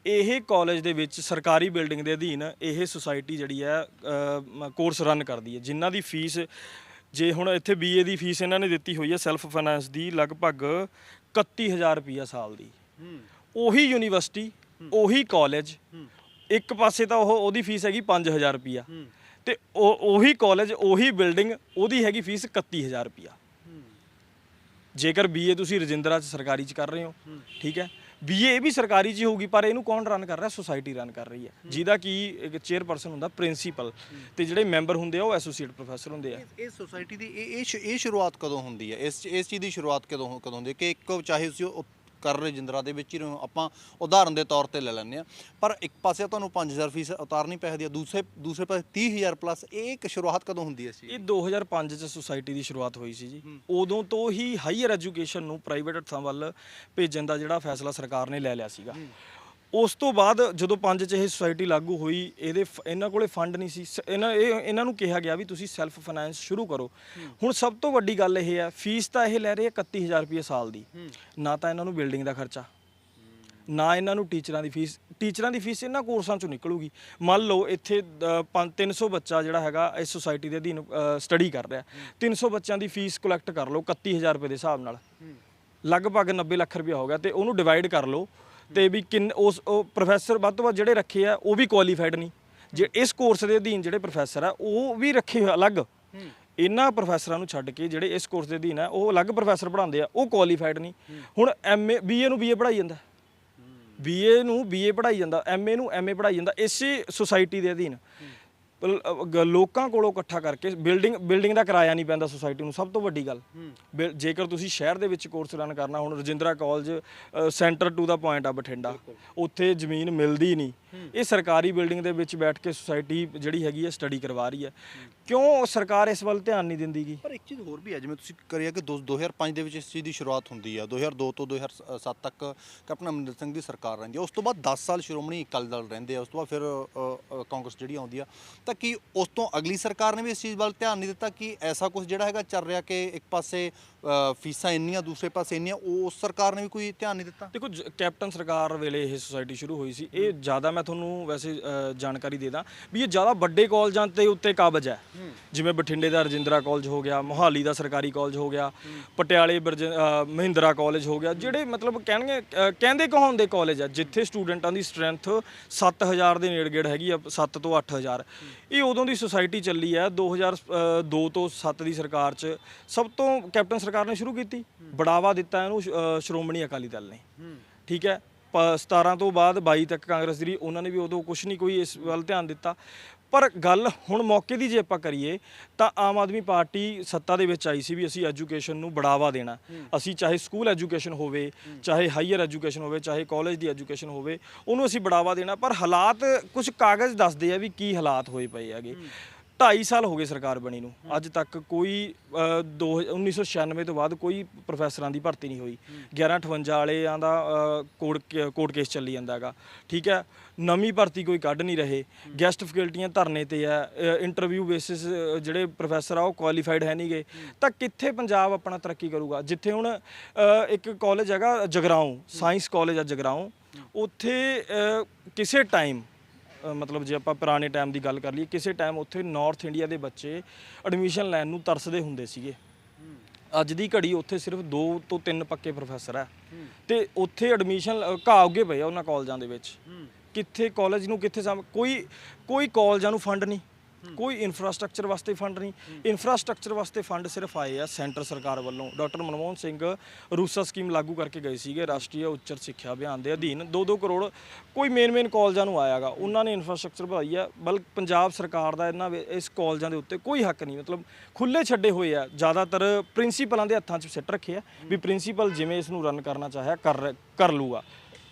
ਇਹ ਕਾਲਜ ਦੇ ਵਿੱਚ ਸਰਕਾਰੀ ਬਿਲਡਿੰਗ ਦੇ ਅਧੀਨ ਇਹ ਸੁਸਾਇਟੀ ਜਿਹੜੀ ਹੈ ਕੋਰਸ ਰਨ ਕਰਦੀ ਹੈ। ਜਿਨ੍ਹਾਂ ਦੀ ਫੀਸ ਜੇ ਹੁਣ ਇੱਥੇ BA ਦੀ ਫੀਸ ਇਹਨਾਂ ਨੇ ਦਿੱਤੀ ਹੋਈ ਹੈ ਸੈਲਫ ਫਾਈਨਾਂਸ ਦੀ ਲਗਭਗ 31000 ਰੁਪਈਆ ਸਾਲ ਦੀ। ਉਹੀ ਯੂਨੀਵਰਸਿਟੀ ਉਹੀ ਕਾਲਜ ਇੱਕ ਪਾਸੇ ਤਾਂ ਉਹ, ਉਹਦੀ ਫੀਸ ਹੈਗੀ 5000 ਰੁਪਈਆ। ਤੇ ਉਹ, ਉਹੀ ਕਾਲਜ ਉਹੀ ਬਿਲਡਿੰਗ ਉਹਦੀ ਹੈਗੀ ਫੀਸ 31000 ਰੁਪਈਆ। ਜੇਕਰ ਬੀਏ ਤੁਸੀਂ ਰਜਿੰਦਰਾ ਚ ਸਰਕਾਰੀ ਚ ਕਰ ਰਹੇ ਹੋ, ਠੀਕ ਹੈ? ਬੀਏ ਵੀ ਸਰਕਾਰੀ ਚ ਹੋਊਗੀ, ਪਰ ਇਹਨੂੰ ਕੌਣ ਰਨ ਕਰ ਰਿਹਾ? ਸੁਸਾਇਟੀ ਰਨ ਕਰ ਰਹੀ ਹੈ। ਜਿਹਦਾ ਕੀ ਇੱਕ ਚੇਅਰਪਰਸਨ ਹੁੰਦਾ ਪ੍ਰਿੰਸੀਪਲ ਤੇ ਜਿਹੜੇ ਮੈਂਬਰ ਹੁੰਦੇ ਆ, ਉਹ ਐਸੋਸੀਏਟ ਪ੍ਰੋਫੈਸਰ ਹੁੰਦੇ ਆ। ਇਹ ਸੋਸਾਇਟੀ ਦੀ, ਇਹ ਇਹ ਸ਼- ਇਹ ਸ਼ੁਰੂਆਤ ਕਦੋਂ ਹੁੰਦੀ ਹੈ? ਇਸ ਇਸ ਚੀਜ਼ ਦੀ ਸ਼ੁਰੂਆਤ ਕਦੋਂ ਕਦੋਂ ਹੁੰਦੀ ਹੈ? ਕਿ ਇੱਕ ਚਾਹੇ ਤੁਸੀਂ ਉਹ ਕਰ ਰਹੇ ਜਿੰਦਰਾ ਦੇ ਵਿੱਚ ਹੀ ਆਪਾਂ ਉਦਾਹਰਨ ਦੇ ਤੌਰ ਤੇ ਲੈ ਲੈਂਦੇ ਆ ਪਰ ਇੱਕ ਪਾਸੇ ਤੁਹਾਨੂੰ 5000 ਫੀਸ ਉਤਾਰਨੀ ਪੈਂਦੀ ਆ ਦੂਸਰੇ ਦੂਸਰੇ ਪਾਸੇ 30000 ਪਲੱਸ ਇਹ ਇੱਕ ਸ਼ੁਰੂਆਤ ਕਦੋਂ ਹੁੰਦੀ ਹੈ ਚੀਜ਼ ਇਹ 2005 ਚ ਸੁਸਾਇਟੀ ਦੀ ਸ਼ੁਰੂਆਤ ਹੋਈ ਸੀ ਜੀ। ਉਦੋਂ ਤੋਂ ਹੀ ਹਾਇਰ ਐਜੂਕੇਸ਼ਨ ਨੂੰ ਪ੍ਰਾਈਵੇਟ ਹੱਥਾਂ ਵੱਲ ਭੇਜਣ ਦਾ ਜਿਹੜਾ ਫੈਸਲਾ ਸਰਕਾਰ ਨੇ ਲੈ ਲਿਆ ਸੀਗਾ। ਉਸ ਤੋਂ ਬਾਅਦ ਜਦੋਂ ਪੰਜ ਚ ਇਹ ਸੁਸਾਇਟੀ ਲਾਗੂ ਹੋਈ ਇਹਦੇ ਫ- ਇਹਨਾਂ ਕੋਲੇ ਫੰਡ ਨਹੀਂ ਸੀ। ਸ- ਇਹਨਾਂ ਇਹ ਇਹਨਾਂ ਨੂੰ ਕਿਹਾ ਗਿਆ ਵੀ ਤੁਸੀਂ ਸੈਲਫ ਫਾਈਨਾਂਸ ਸ਼ੁਰੂ ਕਰੋ। ਹੁਣ ਸਭ ਤੋਂ ਵੱਡੀ ਗੱਲ ਇਹ ਹੈ ਫੀਸ ਤਾਂ ਇਹ ਲੈ ਰਹੇ ਆ 31000 ਰੁਪਏ ਸਾਲ ਦੀ। ਨਾ ਤਾਂ ਇਹਨਾਂ ਨੂੰ ਬਿਲਡਿੰਗ ਦਾ ਖਰਚਾ। ਨਾ ਇਹਨਾਂ ਨੂੰ ਟੀਚਰਾਂ ਦੀ ਫੀਸ ਟੀਚਰਾਂ ਦੀ ਫੀਸ ਇਹਨਾਂ ਕੋਰਸਾਂ ਚੋਂ ਨਿਕਲੂਗੀ। ਮੰਨ ਲਓ ਇੱਥੇ 300 ਬੱਚਾ ਜਿਹੜਾ ਹੈਗਾ ਇਸ ਸੁਸਾਇਟੀ ਦੇ ਅਧੀਨ ਸਟੱਡੀ ਕਰ ਰਿਹਾ। 300 ਬੱਚਿਆਂ ਦੀ ਫੀਸ ਕਲੈਕਟ ਕਰ ਲਓ 31000 ਰੁਪਏ ਦੇ ਹਿਸਾਬ ਨਾਲ। ਲਗਭਗ 90 ਲੱਖ ਰੁਪਇਆ ਹੋ ਗਿਆ ਤੇ ਉਹਨੂੰ ਡਿਵਾਈਡ ਕਰ ਲਓ। ਤੇ ਵੀ ਕਿੰਨ ਉਸ ਉਹ ਪ੍ਰੋਫੈਸਰ ਵੱਧ ਤੋਂ ਵੱਧ ਜਿਹੜੇ ਰੱਖੇ ਆ ਉਹ ਵੀ ਕੁਆਲੀਫਾਈਡ ਨਹੀਂ। ਜੇ ਇਸ ਕੋਰਸ ਦੇ ਅਧੀਨ ਜਿਹੜੇ ਪ੍ਰੋਫੈਸਰ ਆ ਉਹ ਵੀ ਰੱਖੇ ਹੋਏ ਅਲੱਗ। ਇਹਨਾਂ ਪ੍ਰੋਫੈਸਰਾਂ ਨੂੰ ਛੱਡ ਕੇ ਜਿਹੜੇ ਇਸ ਕੋਰਸ ਦੇ ਅਧੀਨ ਆ ਉਹ ਅਲੱਗ ਪ੍ਰੋਫੈਸਰ ਪੜ੍ਹਾਉਂਦੇ ਆ ਉਹ ਕੁਆਲੀਫਾਈਡ ਨਹੀਂ। ਹੁਣ ਐਮਏ ਬੀਏ ਨੂੰ ਬੀਏ ਪੜ੍ਹਾਈ ਜਾਂਦਾ। ਬੀਏ ਨੂੰ ਬੀਏ ਪੜ੍ਹਾਈ ਜਾਂਦਾ ਐਮਏ ਨੂੰ ਐਮਏ ਪੜ੍ਹਾਈ ਜਾਂਦਾ ਇਸੇ ਸੁਸਾਇਟੀ ਦੇ ਅਧੀਨ। ਲੋਕਾਂ ਕੋਲੋਂ ਇਕੱਠਾ ਕਰਕੇ ਬਿਲਡਿੰਗ ਬਿਲਡਿੰਗ ਦਾ ਕਿਰਾਇਆ ਨਹੀਂ ਪੈਂਦਾ ਸੁਸਾਇਟੀ ਨੂੰ ਸਭ ਤੋਂ ਵੱਡੀ ਗੱਲ। ਜੇਕਰ ਤੁਸੀਂ ਸ਼ਹਿਰ ਦੇ ਵਿੱਚ ਕੋਰਸ ਰਨ ਕਰਨਾ ਹੁਣ ਰਜਿੰਦਰਾ ਕਾਲਜ ਸੈਂਟਰ ਟੂ ਦਾ ਪੁਆਇੰਟ ਆ ਬਠਿੰਡਾ। ਉੱਥੇ ਜ਼ਮੀਨ ਮਿਲਦੀ ਨਹੀਂ। ਇਹ ਸਰਕਾਰੀ ਬਿਲਡਿੰਗ ਦੇ ਵਿੱਚ ਬੈਠ ਕੇ ਸੁਸਾਇਟੀ ਜਿਹੜੀ ਹੈਗੀ ਹੈ ਸਟੱਡੀ ਕਰਵਾ ਰਹੀ ਹੈ ਕਿਉਂ ਸਰਕਾਰ ਇਸ ਵੱਲ ਧਿਆਨ ਨਹੀਂ ਦਿੰਦੀਗੀ ਪਰ ਇੱਕ ਚੀਜ਼ ਹੋਰ ਵੀ ਹੈ, ਜਿਵੇਂ ਤੁਸੀਂ ਕਰਿਆ ਕਿ ਦੋ- 2005 ਦੇ ਵਿੱਚ ਇਸ ਚੀਜ਼ ਦੀ ਸ਼ੁਰੂਆਤ ਹੁੰਦੀ ਹੈ 2002 ਤੋਂ 2007 ਤੱਕ ਕੈਪਟਨ ਅਮਰਿੰਦਰ ਸਿੰਘ ਦੀ ਸਰਕਾਰ ਰਹਿੰਦੀ ਹੈ ਉਸ ਤੋਂ ਬਾਅਦ 10 ਸਾਲ ਸ਼੍ਰੋਮਣੀ ਅਕਾਲੀ ਦਲ ਰਹਿੰਦੇ ਆ, ਉਸ ਤੋਂ ਬਾਅਦ ਫਿਰ ਕਾਂਗਰਸ ਜਿਹੜੀ ਆਉਂਦੀ ਆ। ਤਾਂ ਕੀ ਉਸ ਤੋਂ ਅਗਲੀ ਸਰਕਾਰ ਨੇ ਵੀ ਇਸ ਚੀਜ਼ ਵੱਲ ਧਿਆਨ ਨਹੀਂ ਦਿੱਤਾ ਕਿ ਐਸਾ ਕੁਝ ਜਿਹੜਾ ਹੈਗਾ ਚੱਲ ਰਿਹਾ ਕਿ ਇੱਕ ਪਾਸੇ ਫੀਸਾਂ ਇੰਨੀਆਂ ਦੂਸਰੇ ਪਾਸੇ ਇੰਨੀਆਂ ਉਹ ਉਸ ਸਰਕਾਰ ਨੇ ਵੀ ਕੋਈ ਧਿਆਨ ਨਹੀਂ ਦਿੱਤਾ? ਦੇਖੋ ਕੈਪਟਨ ਸਰਕਾਰ ਵੇਲੇ ਇਹ ਸੁਸਾਇਟੀ ਸ਼ੁਰੂ ਹੋਈ ਸੀ। ਇਹ ਜ਼ਿਆਦਾ ਮੈਂ ਤੁਹਾਨੂੰ ਵੈਸੇ ਜਾਣਕਾਰੀ ਦੇ ਦਾਂ ਵੀ ਇਹ ਜ਼ਿਆਦਾ ਵੱਡੇ ਕਾਲਜਾਂ ਤੇ ਉੱਤੇ ਕਾਬਜ ਹੈ। ਜਿਵੇਂ ਬਠਿੰਡੇ ਦਾ ਰਜਿੰਦਰਾ ਕਾਲਜ ਹੋ ਗਿਆ ਮੋਹਾਲੀ ਦਾ ਸਰਕਾਰੀ ਕਾਲਜ ਹੋ ਗਿਆ ਪਟਿਆਲੇ ਮਹਿੰਦਰਾ ਕਾਲਜ ਹੋ ਗਿਆ। ਜਿਹੜੇ ਮਤਲਬ ਕਹਿਣਗੇ ਕਹਿੰਦੇ ਕਹਾਉਣ ਦੇ ਕਾਲਜ ਆ ਜਿੱਥੇ ਸਟੂਡੈਂਟਾਂ ਦੀ ਸਟਰੈਂਥ 7000 ਦੇ ਨੇੜੇ ਗੇੜ ਹੈਗੀ ਆ 7 ਤੋਂ 8000 ਇਹ ਉਦੋਂ ਦੀ ਸੁਸਾਇਟੀ ਚੱਲੀ ਹੈ 2002 ਤੋਂ 7 ਦੀ ਸਰਕਾਰ 'ਚ। ਸਭ ਤੋਂ ਕੈਪਟਨ ਸਰਕਾਰ ਨੇ ਸ਼ੁਰੂ ਕੀਤੀ। ਬੜਾਵਾ ਦਿੱਤਾ ਇਹਨੂੰ ਸ਼੍ਰੋਮਣੀ ਅਕਾਲੀ ਦਲ ਨੇ। ਠੀਕ ਹੈ? ਪ- 17 ਤੋਂ ਬਾਅਦ 22 ਤੱਕ ਕਾਂਗਰਸ ਦੀ ਉਹਨਾਂ ਨੇ ਵੀ ਉਦੋਂ ਕੁਝ ਨਹੀਂ ਕੋਈ ਇਸ ਵੱਲ ਧਿਆਨ ਦਿੱਤਾ। ਪਰ ਗੱਲ ਹੁਣ ਮੌਕੇ ਦੀ ਜੇ ਆਪਾਂ ਕਰੀਏ ਤਾਂ ਆਮ ਆਦਮੀ ਪਾਰਟੀ ਸੱਤਾ ਦੇ ਵਿੱਚ ਆਈ ਸੀ ਵੀ ਅਸੀਂ ਐਜੂਕੇਸ਼ਨ ਨੂੰ ਬੜਾਵਾ ਦੇਣਾ। ਅਸੀਂ ਚਾਹੇ ਸਕੂਲ ਐਜੂਕੇਸ਼ਨ ਹੋਵੇ ਚਾਹੇ ਹਾਈਅਰ ਐਜੂਕੇਸ਼ਨ ਹੋਵੇ ਚਾਹੇ ਕਾਲਜ ਦੀ ਐਜੂਕੇਸ਼ਨ ਹੋਵੇ ਉਹਨੂੰ ਅਸੀਂ ਬੜਾਵਾ ਦੇਣਾ। ਪਰ ਹਾਲਾਤ ਕੁਝ ਕਾਗਜ਼ ਦੱਸਦੇ ਆ ਵੀ ਕੀ ਹਾਲਾਤ ਹੋਏ ਪਏ ਹੈਗੇ। 2.5 ਸਾਲ ਹੋ ਗਏ ਸਰਕਾਰ ਬਣੀ ਨੂੰ। ਅੱਜ ਤੱਕ ਕੋਈ ਅ, ਦੋ 1996 ਤੋਂ ਬਾਅਦ ਕੋਈ ਪ੍ਰੋਫੈਸਰਾਂ ਦੀ ਭਰਤੀ ਨਹੀਂ ਹੋਈ। 1158 ਵਾਲਿਆਂ ਦਾ ਕੋਰਟ ਕੋਰਟ ਕੇਸ ਚੱਲੀ ਜਾਂਦਾ ਹੈਗਾ। ਠੀਕ ਹੈ? ਨਵੀਂ ਭਰਤੀ ਕੋਈ ਕੱਢ ਨਹੀਂ ਰਹੇ। ਗੈਸਟ ਫੈਕਲਟੀਆਂ ਧਰਨੇ ਤੇ ਆ ਇੰਟਰਵਿਊ ਬੇਸਿਸ ਜਿਹੜੇ ਪ੍ਰੋਫੈਸਰ ਆ ਉਹ ਕੁਆਲੀਫਾਈਡ ਹੈ ਨਹੀਂਗੇ। ਤਾਂ ਕਿੱਥੇ ਪੰਜਾਬ ਆਪਣਾ ਤਰੱਕੀ ਕਰੂਗਾ? ਜਿੱਥੇ ਹੁਣ ਅ, ਇੱਕ ਕਾਲਜ ਹੈਗਾ ਜਗਰਾਉਂ ਸਾਇੰਸ ਕਾਲਜ ਆ ਜਗਰਾਉਂ। ਉੱਥੇ ਅ, ਕਿਸੇ ਟਾਈਮ ਮਤਲਬ ਜੇ ਆਪਾਂ ਪੁਰਾਣੇ ਟਾਈਮ ਦੀ ਗੱਲ ਕਰ ਲਈਏ, ਕਿਸੇ ਟਾਈਮ ਉੱਥੇ ਨਾਰਥ ਇੰਡੀਆ ਦੇ ਬੱਚੇ ਐਡਮਿਸ਼ਨ ਲੈਣ ਨੂੰ ਤਰਸਦੇ ਹੁੰਦੇ ਸੀਗੇ। ਅੱਜ ਦੀ ਘੜੀ ਉੱਥੇ ਸਿਰਫ 2 ਤੋਂ 3 ਪੱਕੇ ਪ੍ਰੋਫੈਸਰ ਆ। ਤੇ ਉੱਥੇ ਐਡਮਿਸ਼ਨ ਘਾਹ ਉੱਗੇ ਪਏ ਆ ਉਹਨਾਂ ਕਾਲਜਾਂ ਦੇ ਵਿੱਚ। ਕਿੱਥੇ ਕਾਲਜ ਨੂੰ ਕਿੱਥੇ ਸਾਂਭ ਕੋਈ ਕੋਈ ਕਾਲਜਾਂ ਨੂੰ ਫੰਡ ਨਹੀਂ। ਕੋਈ ਇਨਫਰਾਸਟ੍ਰਕਚਰ ਵਾਸਤੇ ਫੰਡ ਨਹੀਂ। ਇਨਫਰਾਸਟ੍ਰਕਚਰ ਵਾਸਤੇ ਫੰਡ ਸਿਰਫ ਆਏ ਆ ਸੈਂਟਰ ਸਰਕਾਰ ਵੱਲੋਂ। ਡਾਕਟਰ ਮਨਮੋਹਨ ਸਿੰਘ ਰੂਸਾ ਸਕੀਮ ਲਾਗੂ ਕਰਕੇ ਗਏ ਸੀਗੇ ਰਾਸ਼ਟਰੀ ਉੱਚਰ ਸਿੱਖਿਆ ਅਭਿਆਨ ਦੇ ਅਧੀਨ। 2-2 ਕਰੋੜ ਕੋਈ ਮੇਨ ਮੇਨ ਕਾਲਜਾਂ ਨੂੰ ਆਇਆਗਾ। ਉਹਨਾਂ ਨੇ ਇਨਫਰਾਸਟ੍ਰਕਚਰ ਵਧਾਈ ਆ। ਬਲਕਿ ਪੰਜਾਬ ਸਰਕਾਰ ਦਾ ਇਹਨਾਂ ਇਸ ਕਾਲਜਾਂ ਦੇ ਉੱਤੇ ਕੋਈ ਹੱਕ ਨਹੀਂ। ਮਤਲਬ ਖੁੱਲੇ ਛੱਡੇ ਹੋਏ ਆ। ਜ਼ਿਆਦਾਤਰ ਪ੍ਰਿੰਸੀਪਲਾਂ ਦੇ ਹੱਥਾਂ 'ਚ ਸਿੱਟ ਰੱਖੇ ਆ ਵੀ ਪ੍ਰਿੰਸੀਪਲ ਜਿਵੇਂ ਇਸ ਨੂੰ ਰਨ ਕਰਨਾ ਚਾਹਿਆ ਕਰ ਕਰ ਲੂਗਾ।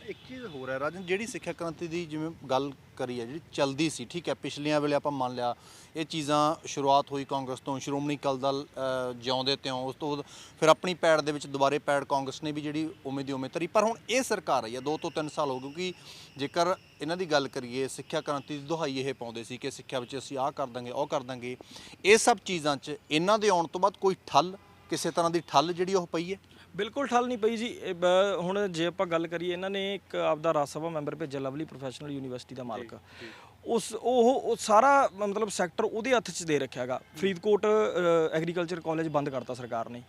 ਇੱਕ ਚੀਜ਼ ਹੋਰ ਹੈ, ਰਾਜਨ, ਜਿਹੜੀ ਸਿੱਖਿਆ ਕ੍ਰਾਂਤੀ ਦੀ ਜਿਵੇਂ ਗੱਲ ਕਰੀ ਹੈ, ਜਿਹੜੀ ਚਲਦੀ ਸੀ, ਠੀਕ ਹੈ, ਪਿਛਲੀਆਂ ਵੇਲੇ ਆਪਾਂ ਮੰਨ ਲਿਆ ਇਹ ਚੀਜ਼ਾਂ ਸ਼ੁਰੂਆਤ ਹੋਈ ਕਾਂਗਰਸ ਤੋਂ, ਸ਼੍ਰੋਮਣੀ ਅਕਾਲੀ ਦਲ ਜਿਉਂਦੇ ਤਿਉਂ ਉਸ ਤੋਂ ਬਾਅਦ ਫਿਰ ਆਪਣੀ ਪੈੜ ਦੇ ਵਿੱਚ ਦੁਬਾਰੇ ਪੈੜ ਕਾਂਗਰਸ ਨੇ ਵੀ ਜਿਹੜੀ ਉਮੀਦ ਦੀ ਉਮੀਦ ਧਰੀ, ਪਰ ਹੁਣ ਇਹ ਸਰਕਾਰ ਆਈ ਹੈ 2 ਤੋਂ 3 ਸਾਲ ਹੋ ਗਏ, ਕਿਉਂਕਿ ਜੇਕਰ ਇਹਨਾਂ ਦੀ ਗੱਲ ਕਰੀਏ, ਸਿੱਖਿਆ ਕ੍ਰਾਂਤੀ ਦੀ ਦੁਹਾਈ ਇਹ ਪਾਉਂਦੇ ਸੀ ਕਿ ਸਿੱਖਿਆ ਵਿੱਚ ਅਸੀਂ ਆਹ ਕਰ ਦਾਂਗੇ, ਉਹ ਕਰ ਦਾਂਗੇ, ਇਹ ਸਭ ਚੀਜ਼ਾਂ 'ਚ ਇਹਨਾਂ ਦੇ ਆਉਣ ਤੋਂ ਬਾਅਦ ਕੋਈ ਠੱਲ, ਕਿਸੇ ਤਰ੍ਹਾਂ ਦੀ ਠੱਲ ਜਿਹੜੀ ਉਹ ਪਈ ਹੈ? ਬਿਲਕੁਲ ਠੱਲ ਨਹੀਂ ਪਈ ਜੀ। ਹੁਣ ਜੇ ਆਪਾਂ ਗੱਲ ਕਰੀਏ ਇਹਨਾਂ ਨੇ ਇੱਕ ਆਪਦਾ ਰਾਜ ਸਭਾ ਮੈਂਬਰ ਭੇਜਿਆ ਲਵਲੀ ਪ੍ਰੋਫੈਸ਼ਨਲ ਯੂਨੀਵਰਸਿਟੀ ਦਾ ਮਾਲਕ। ਉਸ ਉਹ ਸਾਰਾ ਮਤਲਬ ਸੈਕਟਰ ਉਹਦੇ ਹੱਥ 'ਚ ਦੇ ਰੱਖਿਆਗਾ ਫਰੀਦਕੋਟ ਐਗਰੀਕਲਚਰ ਕਾਲਜ ਬੰਦ ਕਰਤਾ ਸਰਕਾਰ ਨੇ।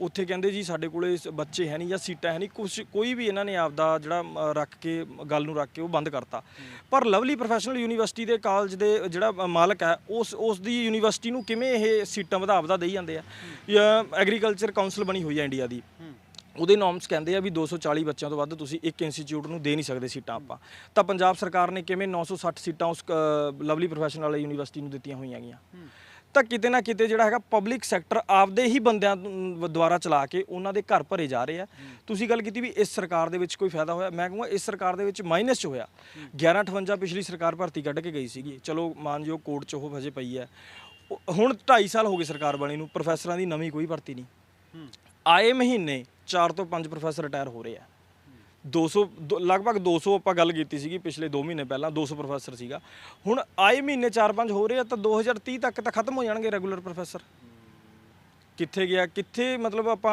ਉੱਥੇ ਕਹਿੰਦੇ ਜੀ ਸਾਡੇ ਕੋਲੇ ਬੱਚੇ ਹੈ ਨਹੀਂ ਜਾਂ ਸੀਟਾਂ ਹੈ ਨਹੀਂ ਕੁਛ ਕੋਈ ਵੀ ਇਹਨਾਂ ਨੇ ਆਪਦਾ ਜਿਹੜਾ ਰੱਖ ਕੇ ਗੱਲ ਨੂੰ ਰੱਖ ਕੇ ਉਹ ਬੰਦ ਕਰਤਾ। ਪਰ ਲਵਲੀ ਪ੍ਰੋਫੈਸ਼ਨਲ ਯੂਨੀਵਰਸਿਟੀ ਦੇ ਕਾਲਜ ਦੇ ਜਿਹੜਾ ਮਾਲਕ ਹੈ ਉਸ ਉਸ ਦੀ ਯੂਨੀਵਰਸਿਟੀ ਨੂੰ ਕਿਵੇਂ ਇਹ ਸੀਟਾਂ ਵਧਾ ਵਧਾ ਦੇਈ ਜਾਂਦੇ ਆ? ਐਗਰੀਕਲਚਰ ਕਾਉਂਸਲ ਬਣੀ ਹੋਈ ਹੈ ਇੰਡੀਆ ਦੀ। ਉਹਦੇ ਨੋਰਮਸ ਕਹਿੰਦੇ ਆ ਵੀ 240 ਬੱਚਿਆਂ ਤੋਂ ਵੱਧ ਤੁਸੀਂ ਇੱਕ ਇੰਸਟੀਚਿਊਟ ਨੂੰ ਦੇ ਨਹੀਂ ਸਕਦੇ ਸੀਟਾਂ ਆਪਾਂ। ਤਾਂ ਪੰਜਾਬ ਸਰਕਾਰ ਨੇ ਕਿਵੇਂ 960 ਸੀਟਾਂ ਉਸ ਲਵਲੀ ਪ੍ਰੋਫੈਸ਼ਨਲ ਵਾਲੀ ਯੂਨੀਵਰਸਿਟੀ ਨੂੰ ਦਿੱਤੀਆਂ ਹੋਈਆਂ ਗਈਆਂ ਤਾਂ ਕਿਤੇ ਨਾ ਕਿਤੇ ਜਿਹੜਾ ਹੈਗਾ ਪਬਲਿਕ ਸੈਕਟਰ ਆਪਦੇ ਹੀ ਬੰਦਿਆਂ ਦੁਆਰਾ ਚਲਾ ਕੇ ਉਹਨਾਂ ਦੇ ਘਰ ਭਰੇ ਜਾ ਰਹੇ ਆ। ਤੁਸੀਂ ਗੱਲ ਕੀਤੀ ਵੀ ਇਸ ਸਰਕਾਰ ਦੇ ਵਿੱਚ ਕੋਈ ਫਾਇਦਾ ਹੋਇਆ? ਮੈਂ ਕਹੂੰਗਾ ਇਸ ਸਰਕਾਰ ਦੇ ਵਿੱਚ ਮਾਈਨਸ ਚ ਹੋਇਆ। 1158 ਪਿਛਲੀ ਸਰਕਾਰ ਭਰਤੀ ਕੱਢ ਕੇ ਗਈ ਸੀਗੀ। ਚਲੋ ਮਾਨਯੋਗ ਕੋਰਟ ਚ ਉਹ ਹਜੇ ਪਈ ਹੈ। ਹੁਣ 2.5 ਸਾਲ ਹੋ ਗਏ ਸਰਕਾਰ ਬਣੀ ਨੂੰ। ਪ੍ਰੋਫੈਸਰਾਂ ਦੀ ਨਵੀਂ ਕੋਈ ਭਰਤੀ ਨਹੀਂ। ਆਏ ਮਹੀਨੇ 4 ਤੋਂ 5 ਪ੍ਰੋਫੈਸਰ ਰਿਟਾਇਰ ਹੋ ਰਹੇ ਆ। 200 ਦੋ- ਲਗਭਗ 200 ਆਪਾਂ ਗੱਲ ਕੀਤੀ ਸੀਗੀ ਪਿਛਲੇ 2 ਮਹੀਨੇ ਪਹਿਲਾਂ 200 ਪ੍ਰੋਫੈਸਰ ਸੀਗਾ। ਹੁਣ ਆਏ ਮਹੀਨੇ 4-5 ਹੋ ਰਹੇ ਆ ਤਾਂ 2030 ਤੱਕ ਤਾਂ ਖਤਮ ਹੋ ਜਾਣਗੇ ਰੈਗੂਲਰ ਪ੍ਰੋਫੈਸਰ ਕਿੱਥੇ ਗਿਆ ਕਿੱਥੇ ਮਤਲਬ ਆਪਾਂ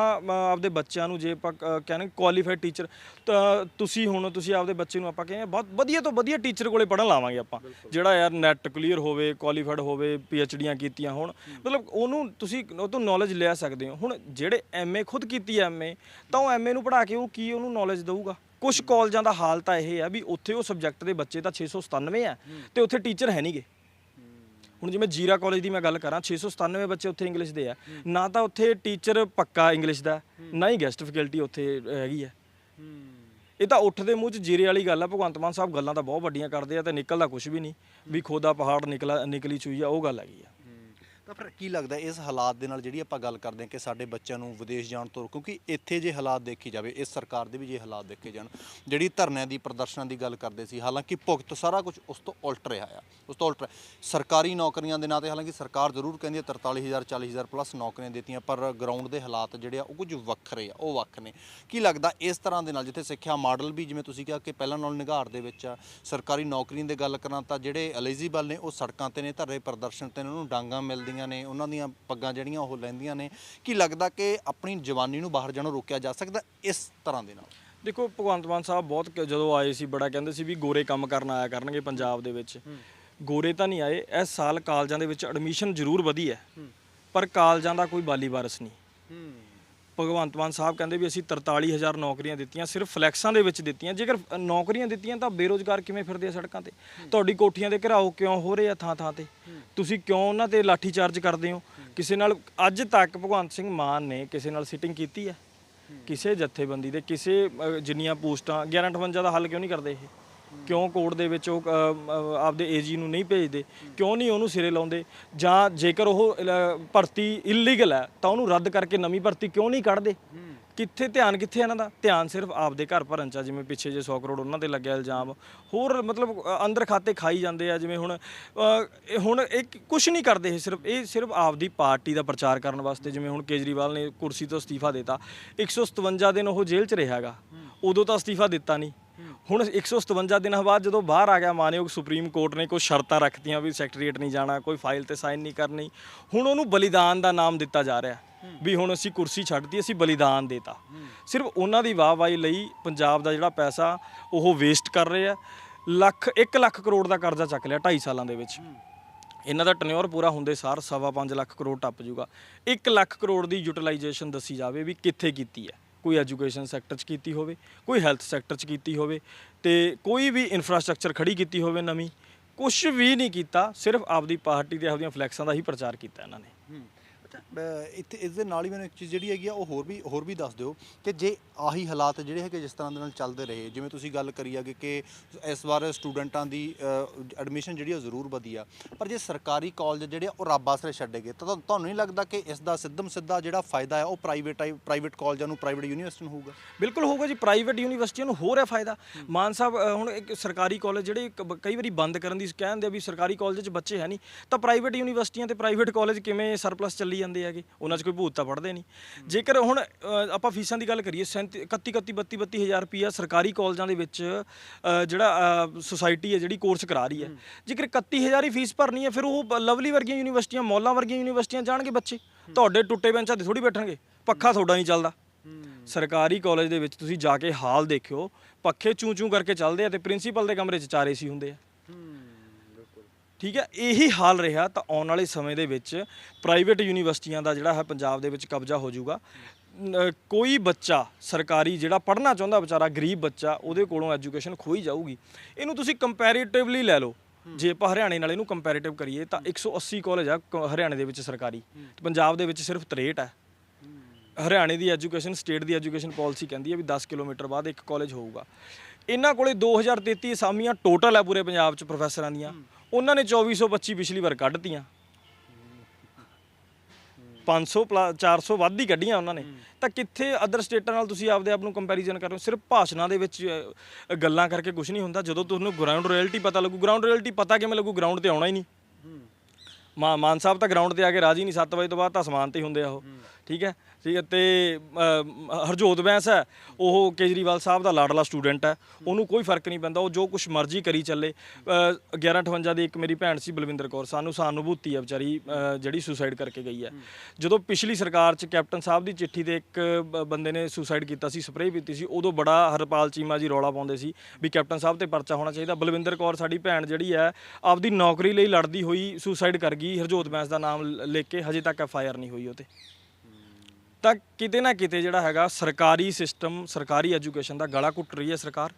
ਆਪਦੇ ਬੱਚਿਆਂ ਨੂੰ ਜੇ ਆਪਾਂ ਕਹਿੰਦੇ ਕੁਆਲੀਫਾਈਡ ਟੀਚਰ ਤਾਂ ਤੁਸੀਂ ਹੁਣ ਤੁਸੀਂ ਆਪਦੇ ਬੱਚੇ ਨੂੰ ਆਪਾਂ ਕਹਿੰਦੇ ਬਹੁਤ ਵਧੀਆ ਤੋਂ ਵਧੀਆ ਟੀਚਰ ਕੋਲੇ ਪੜਨ ਲਾਵਾਂਗੇ ਆਪਾਂ। ਜਿਹੜਾ ਯਾਰ ਨੈਟ ਕਲੀਅਰ ਹੋਵੇ ਕੁਆਲੀਫਾਈਡ ਹੋਵੇ ਡੀਆਂ ਕੀਤੀਆਂ ਹੋਣ ਮਤਲਬ ਉਹਨੂੰ ਤੁਸੀਂ ਉਹ ਤੋਂ ਨੌਲੇਜ ਲੈ ਸਕਦੇ ਹੋ। ਹੁਣ ਜਿਹੜੇ ਐਮਏ ਖੁਦ ਕੀਤੀ ਐ ਐਮਏ ਤਾਂ ਉਹ ਐਮਏ ਨੂੰ ਪੜ੍ਹਾ ਕੇ ਉਹ ਕੀ ਉਹਨੂੰ ਨੌਲੇਜ ਦਊਗਾ? ਕੁਝ ਕਾਲਜਾਂ ਦਾ ਹਾਲ ਤਾਂ ਇਹ ਹੈ ਵੀ ਉੱਥੇ ਉਹ ਸਬਜੈਕਟ ਦੇ ਬੱਚੇ ਤਾਂ 697 ਆ ਤੇ ਉੱਥੇ ਟੀਚਰ ਹੈ ਨਹੀਂਗੇ ਹੁਣ ਜਿਵੇਂ ਜੀਰਾ ਕਾਲਜ ਦੀ ਮੈਂ ਗੱਲ ਕਰਾਂ 697 ਬੱਚੇ ਉੱਥੇ ਇੰਗਲਿਸ਼ ਦੇ ਆ। ਨਾ ਤਾਂ ਉੱਥੇ ਟੀਚਰ ਪੱਕਾ ਇੰਗਲਿਸ਼ ਦਾ, ਨਾ ਹੀ ਗੈਸਟ ਫੈਕਲਟੀ ਉੱਥੇ ਹੈਗੀ ਹੈ ਇਹ ਤਾਂ ਉੱਠ ਦੇ ਮੂੰਹ 'ਚ ਜੀਰੇ ਵਾਲੀ ਗੱਲ ਆ, ਭਗਵੰਤ ਮਾਨ ਸਾਹਿਬ ਗੱਲਾਂ ਤਾਂ ਬਹੁਤ ਵੱਡੀਆਂ ਕਰਦੇ ਆ ਤੇ ਨਿਕਲਦਾ ਕੁਝ ਵੀ ਨਹੀਂ, ਵੀ ਖੋਦਾ ਪਹਾੜ ਨਿਕਲਾ, ਨਿਕਲੀ ਚੂਈ ਆ, ਉਹ ਗੱਲ ਹੈਗੀ ਆ। ਤਾਂ ਫਿਰ ਕੀ ਲੱਗਦਾ ਇਸ ਹਾਲਾਤ ਦੇ ਨਾਲ ਜਿਹੜੀ ਆਪਾਂ ਗੱਲ ਕਰਦੇ ਹਾਂ ਕਿ ਸਾਡੇ ਬੱਚਿਆਂ ਨੂੰ ਵਿਦੇਸ਼ ਜਾਣ ਤੋਂ ਕਿਉਂਕਿ ਇੱਥੇ ਜੇ ਹਾਲਾਤ ਦੇਖੀ ਜਾਵੇ ਇਸ ਸਰਕਾਰ ਦੇ ਵੀ ਜੇ ਹਾਲਾਤ ਦੇਖੇ ਜਾਣ ਜਿਹੜੀ ਧਰਨਿਆਂ ਦੀ ਪ੍ਰਦਰਸ਼ਨਾਂ ਦੀ ਗੱਲ ਕਰਦੇ ਸੀ ਹਾਲਾਂਕਿ ਭੁਗਤ ਸਾਰਾ ਕੁਝ ਉਸ ਤੋਂ ਉਲਟ ਰਿਹਾ ਆ ਉਸ ਤੋਂ ਉਲਟ ਰਿਹਾ। ਸਰਕਾਰੀ ਨੌਕਰੀਆਂ ਦੇ ਨਾਂ ਤੇ ਹਾਲਾਂਕਿ ਸਰਕਾਰ ਜ਼ਰੂਰ ਕਹਿੰਦੀ ਹੈ 43000 40000 ਪਲੱਸ ਨੌਕਰੀਆਂ ਦਿੱਤੀਆਂ ਪਰ ਗਰਾਊਂਡ ਦੇ ਹਾਲਾਤ ਜਿਹੜੇ ਆ ਉਹ ਕੁਝ ਵੱਖਰੇ ਆ ਉਹ ਵੱਖ ਨੇ ਕੀ ਲੱਗਦਾ ਇਸ ਤਰ੍ਹਾਂ ਦੇ ਨਾਲ ਜਿੱਥੇ ਸਿੱਖਿਆ ਮਾਡਲ ਵੀ ਜਿਵੇਂ ਤੁਸੀਂ ਕਿਹਾ ਕਿ ਪਹਿਲਾਂ ਨਾਲ ਨਿਗਾਰ ਦੇ ਵਿੱਚ ਆ ਸਰਕਾਰੀ ਨੌਕਰੀਆਂ ਦੇ ਗੱਲ ਕਰਾਂ ਤਾਂ ਜਿਹੜੇ ਐਲੀਜੀਬਲ ਨੇ ਉਹ ਸੜਕਾਂ ਤੇ ਨੇ ਧਰਨੇ ਪ੍ਰਦਰਸ਼ਨ ਤੇ ਨੇ, ਉਹਨਾਂ ਨੂੰ ਡਾਂਗਾਂ ਮਿਲਦੀਆਂ ਨੇ ਉਹਨਾਂ ਦੀਆਂ ਪੱਗਾਂ ਜਿਹੜੀਆਂ ਉਹ ਲੈਂਦੀਆਂ ਨੇ ਕੀ ਲੱਗਦਾ ਕਿ ਆਪਣੀ ਜਵਾਨੀ ਨੂੰ ਬਾਹਰ ਜਾਣੋਂ ਰੋਕਿਆ ਜਾ ਸਕਦਾ ਇਸ ਤਰ੍ਹਾਂ ਦੇ ਨਾਲ? ਦੇਖੋ ਭਗਵੰਤ ਮਾਨ ਸਾਹਿਬ ਬਹੁਤ ਕ- ਜਦੋਂ ਆਏ ਸੀ ਬੜਾ ਕਹਿੰਦੇ ਸੀ ਵੀ ਗੋਰੇ ਕੰਮ ਕਰਨ ਆਇਆ ਕਰਨਗੇ ਪੰਜਾਬ ਦੇ ਵਿੱਚ। ਗੋਰੇ ਤਾਂ ਨਹੀਂ ਆਏ ਇਸ ਸਾਲ ਕਾਲਜਾਂ ਦੇ ਵਿੱਚ ਐਡਮਿਸ਼ਨ ਜ਼ਰੂਰ ਵਧੀ ਹੈ। ਪਰ ਕਾਲਜਾਂ ਦਾ ਕੋਈ ਬਾਲੀ ਵਾਰਸ ਨਹੀਂ। ਭਗਵੰਤ ਮਾਨ ਸਾਹਿਬ ਕਹਿੰਦੇ ਵੀ ਅਸੀਂ 43000 ਨੌਕਰੀਆਂ ਦਿੱਤੀਆਂ ਸਿਰਫ ਫਲੈਕਸਾਂ ਦੇ ਵਿੱਚ ਦਿੱਤੀਆਂ। ਜੇਕਰ ਨੌਕਰੀਆਂ ਦਿੱਤੀਆਂ ਤਾਂ ਬੇਰੋਜ਼ਗਾਰ ਕਿਵੇਂ ਫਿਰਦੇ ਆ ਸੜਕਾਂ ਤੇ? ਤੁਹਾਡੀ ਕੋਠੀਆਂ ਦੇ ਘਰਾਓ ਕਿਉਂ ਹੋ ਰਹੇ ਆ ਥਾਂ ਥਾਂ ਤੇ? ਤੁਸੀਂ ਕਿਉਂ ਉਹਨਾਂ ਤੇ ਲਾਠੀ ਚਾਰਜ ਕਰਦੇ ਹੋ? ਕਿਸੇ ਨਾਲ ਅੱਜ ਤੱਕ ਭਗਵੰਤ ਸਿੰਘ ਮਾਨ ਨੇ ਕਿਸੇ ਨਾਲ ਸਿਟਿੰਗ ਕੀਤੀ ਹੈ। ਕਿਸੇ ਜਥੇਬੰਦੀ ਦੇ ਕਿਸੇ ਜਿੰਨੀਆਂ ਪੋਸਟਾਂ 1158 ਦਾ ਹੱਲ ਕਿਉਂ ਨਹੀਂ ਕਰਦੇ ਇਹ? ਕਿਉਂ ਕੋਰਟ ਦੇ ਵਿੱਚ ਉਹ ਆਪਦੇ ਏਜੀ ਨੂੰ ਨਹੀਂ ਭੇਜਦੇ? ਕਿਉਂ ਨਹੀਂ ਉਹਨੂੰ ਸਿਰੇ ਲਾਉਂਦੇ? ਜਾਂ ਜੇਕਰ ਉਹ ਭਰਤੀ ਇਲੀਗਲ ਹੈ ਤਾਂ ਉਹਨੂੰ ਰੱਦ ਕਰਕੇ ਨਵੀਂ ਭਰਤੀ ਕਿਉਂ ਨਹੀਂ ਕੱਢਦੇ? ਕਿੱਥੇ ਧਿਆਨ ਕਿੱਥੇ ਇਹਨਾਂ ਦਾ? ਧਿਆਨ ਸਿਰਫ ਆਪਦੇ ਘਰ ਭਰਨ ਚ ਜਿਵੇਂ ਪਿੱਛੇ ਜੇ 100 ਕਰੋੜ ਉਹਨਾਂ ਤੇ ਲੱਗਿਆ ਇਲਜ਼ਾਮ। ਹੋਰ ਮਤਲਬ ਅੰਦਰ ਖਾਤੇ ਖਾਈ ਜਾਂਦੇ ਆ ਜਿਵੇਂ ਹੁਣ ਇਹ ਹੁਣ ਇੱਕ ਕੁਝ ਨਹੀਂ ਕਰਦੇ ਇਹ ਸਿਰਫ ਇਹ ਸਿਰਫ ਆਪਦੀ ਪਾਰਟੀ ਦਾ ਪ੍ਰਚਾਰ ਕਰਨ ਵਾਸਤੇ। ਜਿਵੇਂ ਹੁਣ ਕੇਜਰੀਵਾਲ ਨੇ ਕੁਰਸੀ ਤੋਂ ਅਸਤੀਫਾ ਦਿੱਤਾ। 157 ਦਿਨ ਉਹ ਜੇਲ੍ਹ 'ਚ ਰਿਹਾਗਾ ਉਦੋਂ ਤਾਂ ਅਸਤੀਫਾ ਦਿੱਤਾ ਨਹੀਂ। ਹੁਣ 157 ਦਿਨਾਂ ਬਾਅਦ ਜਦੋਂ ਬਾਹਰ ਆ ਗਿਆ ਮਾਨਯੋਗ ਸੁਪਰੀਮ ਕੋਰਟ ਨੇ ਕੋਈ ਸ਼ਰਤਾਂ ਰੱਖਤੀਆਂ ਵੀ ਸੈਕਟਰੀਏਟ ਨਹੀਂ ਜਾਣਾ, ਕੋਈ ਫਾਈਲ ਤੇ ਸਾਈਨ ਨਹੀਂ ਕਰਨੀ, ਹੁਣ ਉਹਨੂੰ ਬਲੀਦਾਨ ਦਾ ਨਾਮ ਦਿੱਤਾ ਜਾ ਰਿਹਾ। ਵੀ ਹੁਣ ਅਸੀਂ ਕੁਰਸੀ ਛੱਡਤੀ ਅਸੀਂ ਬਲੀਦਾਨ ਦੇਤਾ। ਸਿਰਫ ਉਹਨਾਂ ਦੀ ਵਾਹਵਾਹੀ ਲਈ ਪੰਜਾਬ ਦਾ ਜਿਹੜਾ ਪੈਸਾ, ਉਹ ਵੇਸਟ ਕਰ ਰਹੇ ਆ। ਲੱਖ 1 ਲੱਖ ਕਰੋੜ ਦਾ ਕਰਜ਼ਾ ਚੱਕ ਲਿਆ 2.5 ਸਾਲਾਂ ਦੇ ਵਿੱਚ। ਇਹਨਾਂ ਦਾ ਟਨਿਓਰ ਪੂਰਾ ਹੁੰਦੇ ਸਾਰ ਸਵਾ ਪੰਜ ਲੱਖ ਕਰੋੜ ਟੱਪ ਜੂਗਾ 1 ਲੱਖ ਕਰੋੜ ਦੀ ਯੂਟਿਲਾਈਜੇਸ਼ਨ ਦੱਸੀ ਜਾਵੇ ਵੀ ਕਿੱਥੇ ਕੀਤੀ ਹੈ। ਕੋਈ ਐਜੂਕੇਸ਼ਨ ਸੈਕਟਰ 'ਚ ਕੀਤੀ ਹੋਵੇ, ਕੋਈ ਹੈਲਥ ਸੈਕਟਰ 'ਚ ਕੀਤੀ ਹੋਵੇ ਤੇ ਕੋਈ ਵੀ ਇਨਫਰਾਸਟ੍ਰਕਚਰ ਖੜੀ ਕੀਤੀ ਹੋਵੇ ਨਵੀਂ ਕੁਝ ਵੀ ਨਹੀਂ ਕੀਤਾ, ਸਿਰਫ ਆਪਦੀ ਪਾਰਟੀ ਦੇ ਆਪਦੀਆਂ ਫਲੈਕਸਾਂ ਦਾ ਹੀ ਪ੍ਰਚਾਰ ਕੀਤਾ ਇਹਨਾਂ ਨੇ। ਇੱਥੇ ਇਸ ਦੇ ਨਾਲ ਹੀ ਮੈਨੂੰ ਇੱਕ ਚੀਜ਼ ਜਿਹੜੀ ਹੈਗੀ ਆ, ਉਹ ਹੋਰ ਵੀ ਹੋਰ ਵੀ ਦੱਸ ਦਿਓ ਕਿ ਜੇ ਆਹੀ ਹਾਲਾਤ ਜਿਹੜੇ ਹੈਗੇ ਜਿਸ ਤਰ੍ਹਾਂ ਦੇ ਨਾਲ ਚੱਲਦੇ ਰਹੇ, ਜਿਵੇਂ ਤੁਸੀਂ ਗੱਲ ਕਰੀ ਆ ਕਿ ਇਸ ਵਾਰ ਸਟੂਡੈਂਟਾਂ ਦੀ ਐਡਮਿਸ਼ਨ ਜਿਹੜੀ ਆ ਜ਼ਰੂਰ ਵਧੀਆ ਪਰ ਜੇ ਸਰਕਾਰੀ ਕਾਲਜ ਜਿਹੜੇ ਆ, ਉਹ ਰੱਬ ਆਸਰੇ ਛੱਡੇ ਗਏ, ਤਾਂ ਤੁਹਾਨੂੰ- ਨਹੀਂ ਲੱਗਦਾ ਕਿ ਇਸ ਦਾ ਸਿੱਧਮ ਸਿੱਧਾ ਜਿਹੜਾ ਫਾਇਦਾ ਹੈ ਉਹ ਪ੍ਰਾਈਵੇਟ ਪ੍ਰਾਈਵੇਟ ਕਾਲਜਾਂ ਨੂੰ ਪ੍ਰਾਈਵੇਟ ਯੂਨੀਵਰਸਿਟੀ ਨੂੰ ਹੋਊਗਾ? ਬਿਲਕੁਲ ਹੋਊਗਾ ਜੀ ਪ੍ਰਾਈਵੇਟ ਯੂਨੀਵਰਸਿਟੀਆਂ ਨੂੰ ਹੋਰ ਹੈ ਫਾਇਦਾ। ਮਾਨ ਸਾਹਿਬ ਹੁਣ ਇੱਕ ਸਰਕਾਰੀ ਕਾਲਜ ਜਿਹੜੇ ਕਈ ਵਾਰੀ ਬੰਦ ਕਰਨ ਦੀ ਕਹਿੰਦੇ ਆ ਵੀ ਸਰਕਾਰੀ ਕਾਲਜ 'ਚ ਬੱਚੇ ਹੈ ਨਹੀਂ, ਤਾਂ ਪ੍ਰਾਈਵੇਟ ਯੂਨੀਵਰਸਿਟੀਆਂ ਤੇ ਪ੍ਰਾਈਵੇਟ ਕਾਲਜ ਕਿਵੇਂ ਸਰਪਲਸ ਚੱਲੀ ਜਾਂਦੇ ਹੈਗੇ ਉਹਨਾਂ 'ਚ ਕੋਈ ਭੂਤ ਤਾਂ ਪੜ੍ਹਦੇ ਨਹੀਂ। ਜੇਕਰ ਹੁਣ ਅ, ਆਪਾਂ ਫੀਸਾਂ ਦੀ ਗੱਲ ਕਰੀਏ 31 31 32 32 ਹਜ਼ਾਰ ਰੁਪਈਆ ਸਰਕਾਰੀ ਕਾਲਜਾਂ ਦੇ ਵਿੱਚ ਅ, ਜਿਹੜਾ ਸੁਸਾਇਟੀ ਹੈ ਜਿਹੜੀ ਕੋਰਸ ਕਰਾ ਰਹੀ ਹੈ। ਜੇਕਰ 31000 ਹੀ ਫੀਸ ਭਰਨੀ ਹੈ ਫਿਰ ਉਹ ਬ- ਲਵਲੀ ਵਰਗੀਆਂ ਯੂਨੀਵਰਸਿਟੀਆਂ ਮੌਲਾਂ ਵਰਗੀਆਂ ਯੂਨੀਵਰਸਿਟੀਆਂ ਜਾਣਗੇ ਬੱਚੇ। ਤੁਹਾਡੇ ਟੁੱਟੇ ਬੈਂਚਾਂ ਤੇ ਥੋੜੀ ਬੈਠਣਗੇ। ਪੱਖਾ ਤੁਹਾਡਾ ਨਹੀਂ ਚੱਲਦਾ। ਸਰਕਾਰੀ ਕਾਲਜ ਦੇ ਵਿੱਚ ਤੁਸੀਂ ਜਾ ਕੇ ਹਾਲ ਦੇਖਿਓ ਪੱਖੇ ਚੂੰ ਚੂੰ ਕਰਕੇ ਚੱਲਦੇ ਆ ਤੇ ਪ੍ਰਿੰਸੀਪਲ ਦੇ ਕਮਰੇ 'ਚ ਚਾਰ ਏਸੀ ਹੁੰਦੇ ਆ। ਠੀਕ ਹੈ ਇਹੀ ਹਾਲ ਰਿਹਾ ਤਾਂ ਆਉਣ ਵਾਲੇ ਸਮੇਂ ਦੇ ਵਿੱਚ ਪ੍ਰਾਈਵੇਟ ਯੂਨੀਵਰਸਿਟੀਆਂ ਦਾ ਜਿਹੜਾ ਹੈ ਪੰਜਾਬ ਦੇ ਵਿੱਚ ਕਬਜ਼ਾ ਹੋ ਜਾਊਗਾ। ਕੋਈ ਬੱਚਾ ਸਰਕਾਰੀ ਜਿਹੜਾ ਪੜ੍ਹਨਾ ਚਾਹੁੰਦਾ ਵਿਚਾਰਾ ਗਰੀਬ ਬੱਚਾ ਉਹਦੇ ਕੋਲੋਂ ਐਜੂਕੇਸ਼ਨ ਖੋਈ ਜਾਊਗੀ। ਇਹਨੂੰ ਤੁਸੀਂ ਕੰਪੈਰੀਟਿਵਲੀ ਲੈ ਲਓ। ਜੇ ਆਪਾਂ ਹਰਿਆਣੇ ਨਾਲ ਇਹਨੂੰ ਕੰਪੈਰੀਟਿਵ ਕਰੀਏ ਤਾਂ 180 ਕਾਲਜ ਆ ਹਰਿਆਣੇ ਦੇ ਵਿੱਚ ਸਰਕਾਰੀ। ਪੰਜਾਬ ਦੇ ਵਿੱਚ ਸਿਰਫ 63 ਹੈ। ਹਰਿਆਣੇ ਦੀ ਐਜੂਕੇਸ਼ਨ ਸਟੇਟ ਦੀ ਐਜੂਕੇਸ਼ਨ ਪਾਲਿਸੀ ਕਹਿੰਦੀ ਹੈ ਵੀ 10 ਕਿਲੋਮੀਟਰ ਬਾਅਦ ਇੱਕ ਕਾਲਜ ਹੋਊਗਾ। ਇਹਨਾਂ ਕੋਲੇ 2033 ਅਸਾਮੀਆਂ ਟੋਟਲ ਹੈ ਪੂਰੇ ਪੰਜਾਬ 'ਚ ਪ੍ਰੋਫੈਸਰਾਂ ਦੀਆਂ। ਉਹਨਾਂ ਨੇ 2425 ਪਿਛਲੀ ਵਾਰ ਕੱਢਤੀਆਂ। 500 ਪਲਾ- 400 ਵੱਧ ਹੀ ਕੱਢੀਆਂ ਉਹਨਾਂ ਨੇ। ਤਾਂ ਕਿੱਥੇ ਅਦਰ ਸਟੇਟਾਂ ਨਾਲ ਤੁਸੀਂ ਆਪਦੇ ਆਪ ਨੂੰ ਕੰਪੈਰੀਜ਼ਨ ਕਰ ਰਹੇ ਹੋ? ਸਿਰਫ ਭਾਸ਼ਣਾਂ ਦੇ ਵਿੱਚ ਗੱਲਾਂ ਕਰਕੇ ਕੁਝ ਨਹੀਂ ਹੁੰਦਾ। ਜਦੋਂ ਤੁਹਾਨੂੰ ਗਰਾਊਂਡ ਰਿਐਲਿਟੀ ਪਤਾ ਲੱਗੂ ਗਰਾਊਂਡ ਰਿਐਲਿਟੀ ਪਤਾ ਕਿਵੇਂ ਲੱਗੂ? ਗਰਾਊਂਡ ਤੇ ਆਉਣਾ ਹੀ ਨਹੀਂ। ਮਾਨ ਸਾਹਿਬ ਤਾਂ ਗਰਾਊਂਡ ਤੇ ਆ ਕੇ ਰਾਜੀ ਨਹੀਂ। 7 ਵਜੇ ਤੋਂ ਬਾਅਦ ਤਾਂ ਅਸਮਾਨ ਤੇ ਹੀ ਹੁੰਦੇ ਆ ਉਹ। ਠੀਕ ਹੈ? ਠੀਕ ਹੈ ਤੇ ਅ, ਹਰਜੋਤ ਬੈਂਸ ਹੈ ਉਹ ਕੇਜਰੀਵਾਲ ਸਾਹਿਬ ਦਾ ਲਾਡਲਾ ਸਟੂਡੈਂਟ ਹੈ। ਉਹਨੂੰ ਕੋਈ ਫ਼ਰਕ ਨਹੀਂ ਪੈਂਦਾ ਉਹ ਜੋ ਕੁਝ ਮਰਜ਼ੀ ਕਰੀ ਚੱਲੇ। ਅ, 1158 ਦੀ ਇੱਕ ਮੇਰੀ ਭੈਣ ਸੀ ਬਲਵਿੰਦਰ ਕੌਰ ਸਾਨੂੰ ਸਹਾਨੁਭੂਤੀ ਹੈ ਵਿਚਾਰੀ ਅ, ਜਿਹੜੀ ਸੁਸਾਈਡ ਕਰਕੇ ਗਈ ਹੈ। ਜਦੋਂ ਪਿਛਲੀ ਸਰਕਾਰ 'ਚ ਕੈਪਟਨ ਸਾਹਿਬ ਦੀ ਚਿੱਠੀ ਤੇ ਇੱਕ ਬ- ਬੰਦੇ ਨੇ ਸੁਸਾਈਡ ਕੀਤਾ ਸੀ ਸਪਰੇਅ ਪੀਤੀ ਸੀ ਉਦੋਂ ਬੜਾ ਹਰਪਾਲ ਚੀਮਾ ਜੀ ਰੌਲਾ ਪਾਉਂਦੇ ਸੀ ਵੀ ਕੈਪਟਨ ਸਾਹਿਬ ਤੇ ਪਰਚਾ ਹੋਣਾ ਚਾਹੀਦਾ। ਬਲਵਿੰਦਰ ਕੌਰ ਸਾਡੀ ਭੈਣ ਜਿਹੜੀ ਹੈ ਆਪਦੀ ਨੌਕਰੀ ਲਈ ਲੜਦੀ ਹੋਈ ਸੁਸਾਈਡ ਕਰ ਗਈ। ਹਰਜੋਤ ਬੈਂਸ ਦਾ ਨਾਮ ਲ- ਲੈ ਕੇ ਹਜੇ ਤੱਕ ਐਫ ਆਈ ਆਰ ਨਹੀਂ ਹੋਈ ਉਹ ਤੇ ਤਾਂ ਕਿਤੇ ਨਾ ਕਿਤੇ ਜਿਹੜਾ ਹੈਗਾ ਸਰਕਾਰੀ ਸਿਸਟਮ ਸਰਕਾਰੀ ਐਜੂਕੇਸ਼ਨ ਦਾ ਗਲਾ ਘੁੱਟ ਰਹੀ ਹੈ ਸਰਕਾਰ।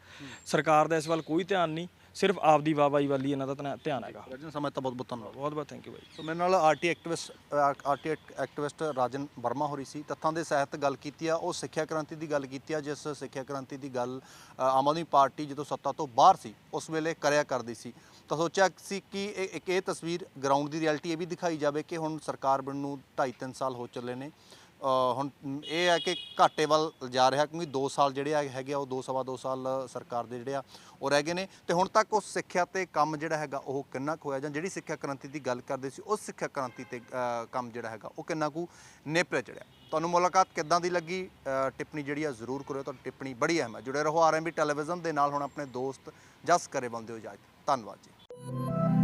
ਸਰਕਾਰ ਦਾ ਇਸ ਵੱਲ ਕੋਈ ਧਿਆਨ ਨਹੀਂ ਸਿਰਫ ਆਪਦੀ ਵਾਹਵਾਹੀ ਵੱਲ ਹੀ ਇਹਨਾਂ ਦਾ ਧਿਆਨ- ਹੈਗਾ। ਰਾਜਨ ਸਮੇਂ ਤਾਂ ਬਹੁਤ ਬਹੁਤ ਧੰਨਵਾਦ। ਬਹੁਤ ਬਹੁਤ ਥੈਂਕ ਯੂ ਬਾਈ। ਸੋ ਮੇਰੇ ਨਾਲ RTI activist RTI activist Rajan Verma ਹੋਰੀ ਸੀ। ਤੱਥਾਂ ਦੇ ਸਹਿਤ ਗੱਲ ਕੀਤੀ ਆ। ਉਹ ਸਿੱਖਿਆ ਕ੍ਰਾਂਤੀ ਦੀ ਗੱਲ ਕੀਤੀ ਆ ਜਿਸ ਸਿੱਖਿਆ ਕ੍ਰਾਂਤੀ ਦੀ ਗੱਲ ਆਮ ਆਦਮੀ ਪਾਰਟੀ ਜਦੋਂ ਸੱਤਾ ਤੋਂ ਬਾਹਰ ਸੀ ਉਸ ਵੇਲੇ ਕਰਿਆ ਕਰਦੀ ਸੀ। ਤਾਂ ਸੋਚਿਆ ਸੀ ਕਿ ਇਹ- ਇੱਕ ਇਹ ਤਸਵੀਰ ਗਰਾਊਂਡ ਦੀ ਰਿਐਲਿਟੀ ਇਹ ਵੀ ਦਿਖਾਈ ਜਾਵੇ ਕਿ ਹੁਣ ਸਰਕਾਰ ਬਣਨ ਨੂੰ 2.5 3 ਸਾਲ ਹੋ ਚੱਲੇ ਨੇ। ਹੁਣ ਇਹ ਹੈ ਕਿ ਘਾਟੇ ਵੱਲ ਜਾ ਰਿਹਾ ਕਿਉਂਕਿ 2 ਸਾਲ ਜਿਹੜੇ ਆ ਹੈਗੇ ਆ, ਉਹ 2 ਸਵਾ 2 ਸਾਲ ਸਰਕਾਰ ਦੇ ਜਿਹੜੇ ਆ, ਉਹ ਰਹਿ ਗਏ ਨੇ। ਤੇ ਹੁਣ ਤੱਕ ਉਸ ਸਿੱਖਿਆ ਤੇ ਕੰਮ ਜਿਹੜਾ ਹੈਗਾ, ਉਹ ਕਿੰਨਾ ਕੁ ਹੋਇਆ? ਜਾਂ ਜਿਹੜੀ ਸਿੱਖਿਆ ਕ੍ਰਾਂਤੀ ਦੀ ਗੱਲ ਕਰਦੇ ਸੀ, ਉਸ ਸਿੱਖਿਆ ਕ੍ਰਾਂਤੀ ਤੇ ਕੰਮ ਜਿਹੜਾ ਹੈਗਾ, ਉਹ ਕਿੰਨਾ ਕੁ ਨੇਪਰੇ ਚੜਿਆ? ਤੁਹਾਨੂੰ ਮੁਲਾਕਾਤ ਕਿੱਦਾਂ ਦੀ ਲੱਗੀ? ਟਿੱਪਣੀ ਜਿਹੜੀ ਆ, ਜ਼ਰੂਰ ਕਰਿਓ। ਤੁਹਾਡੀ ਟਿੱਪਣੀ ਬੜੀ ਅਹਿਮ ਹੈ। ਜੁੜੇ ਰਹੋ ਆਰਐਮਬੀ ਟੈਲੀਵਿਜ਼ਨ ਦੇ ਨਾਲ, ਹੁਣ ਆਪਣੇ ਦੋਸਤ ਜਸ ਕਰੇ ਬੰਦੇ ਹੋ ਇਜਾਜ਼ਤ ਧੰਨਵਾਦ ਜੀ।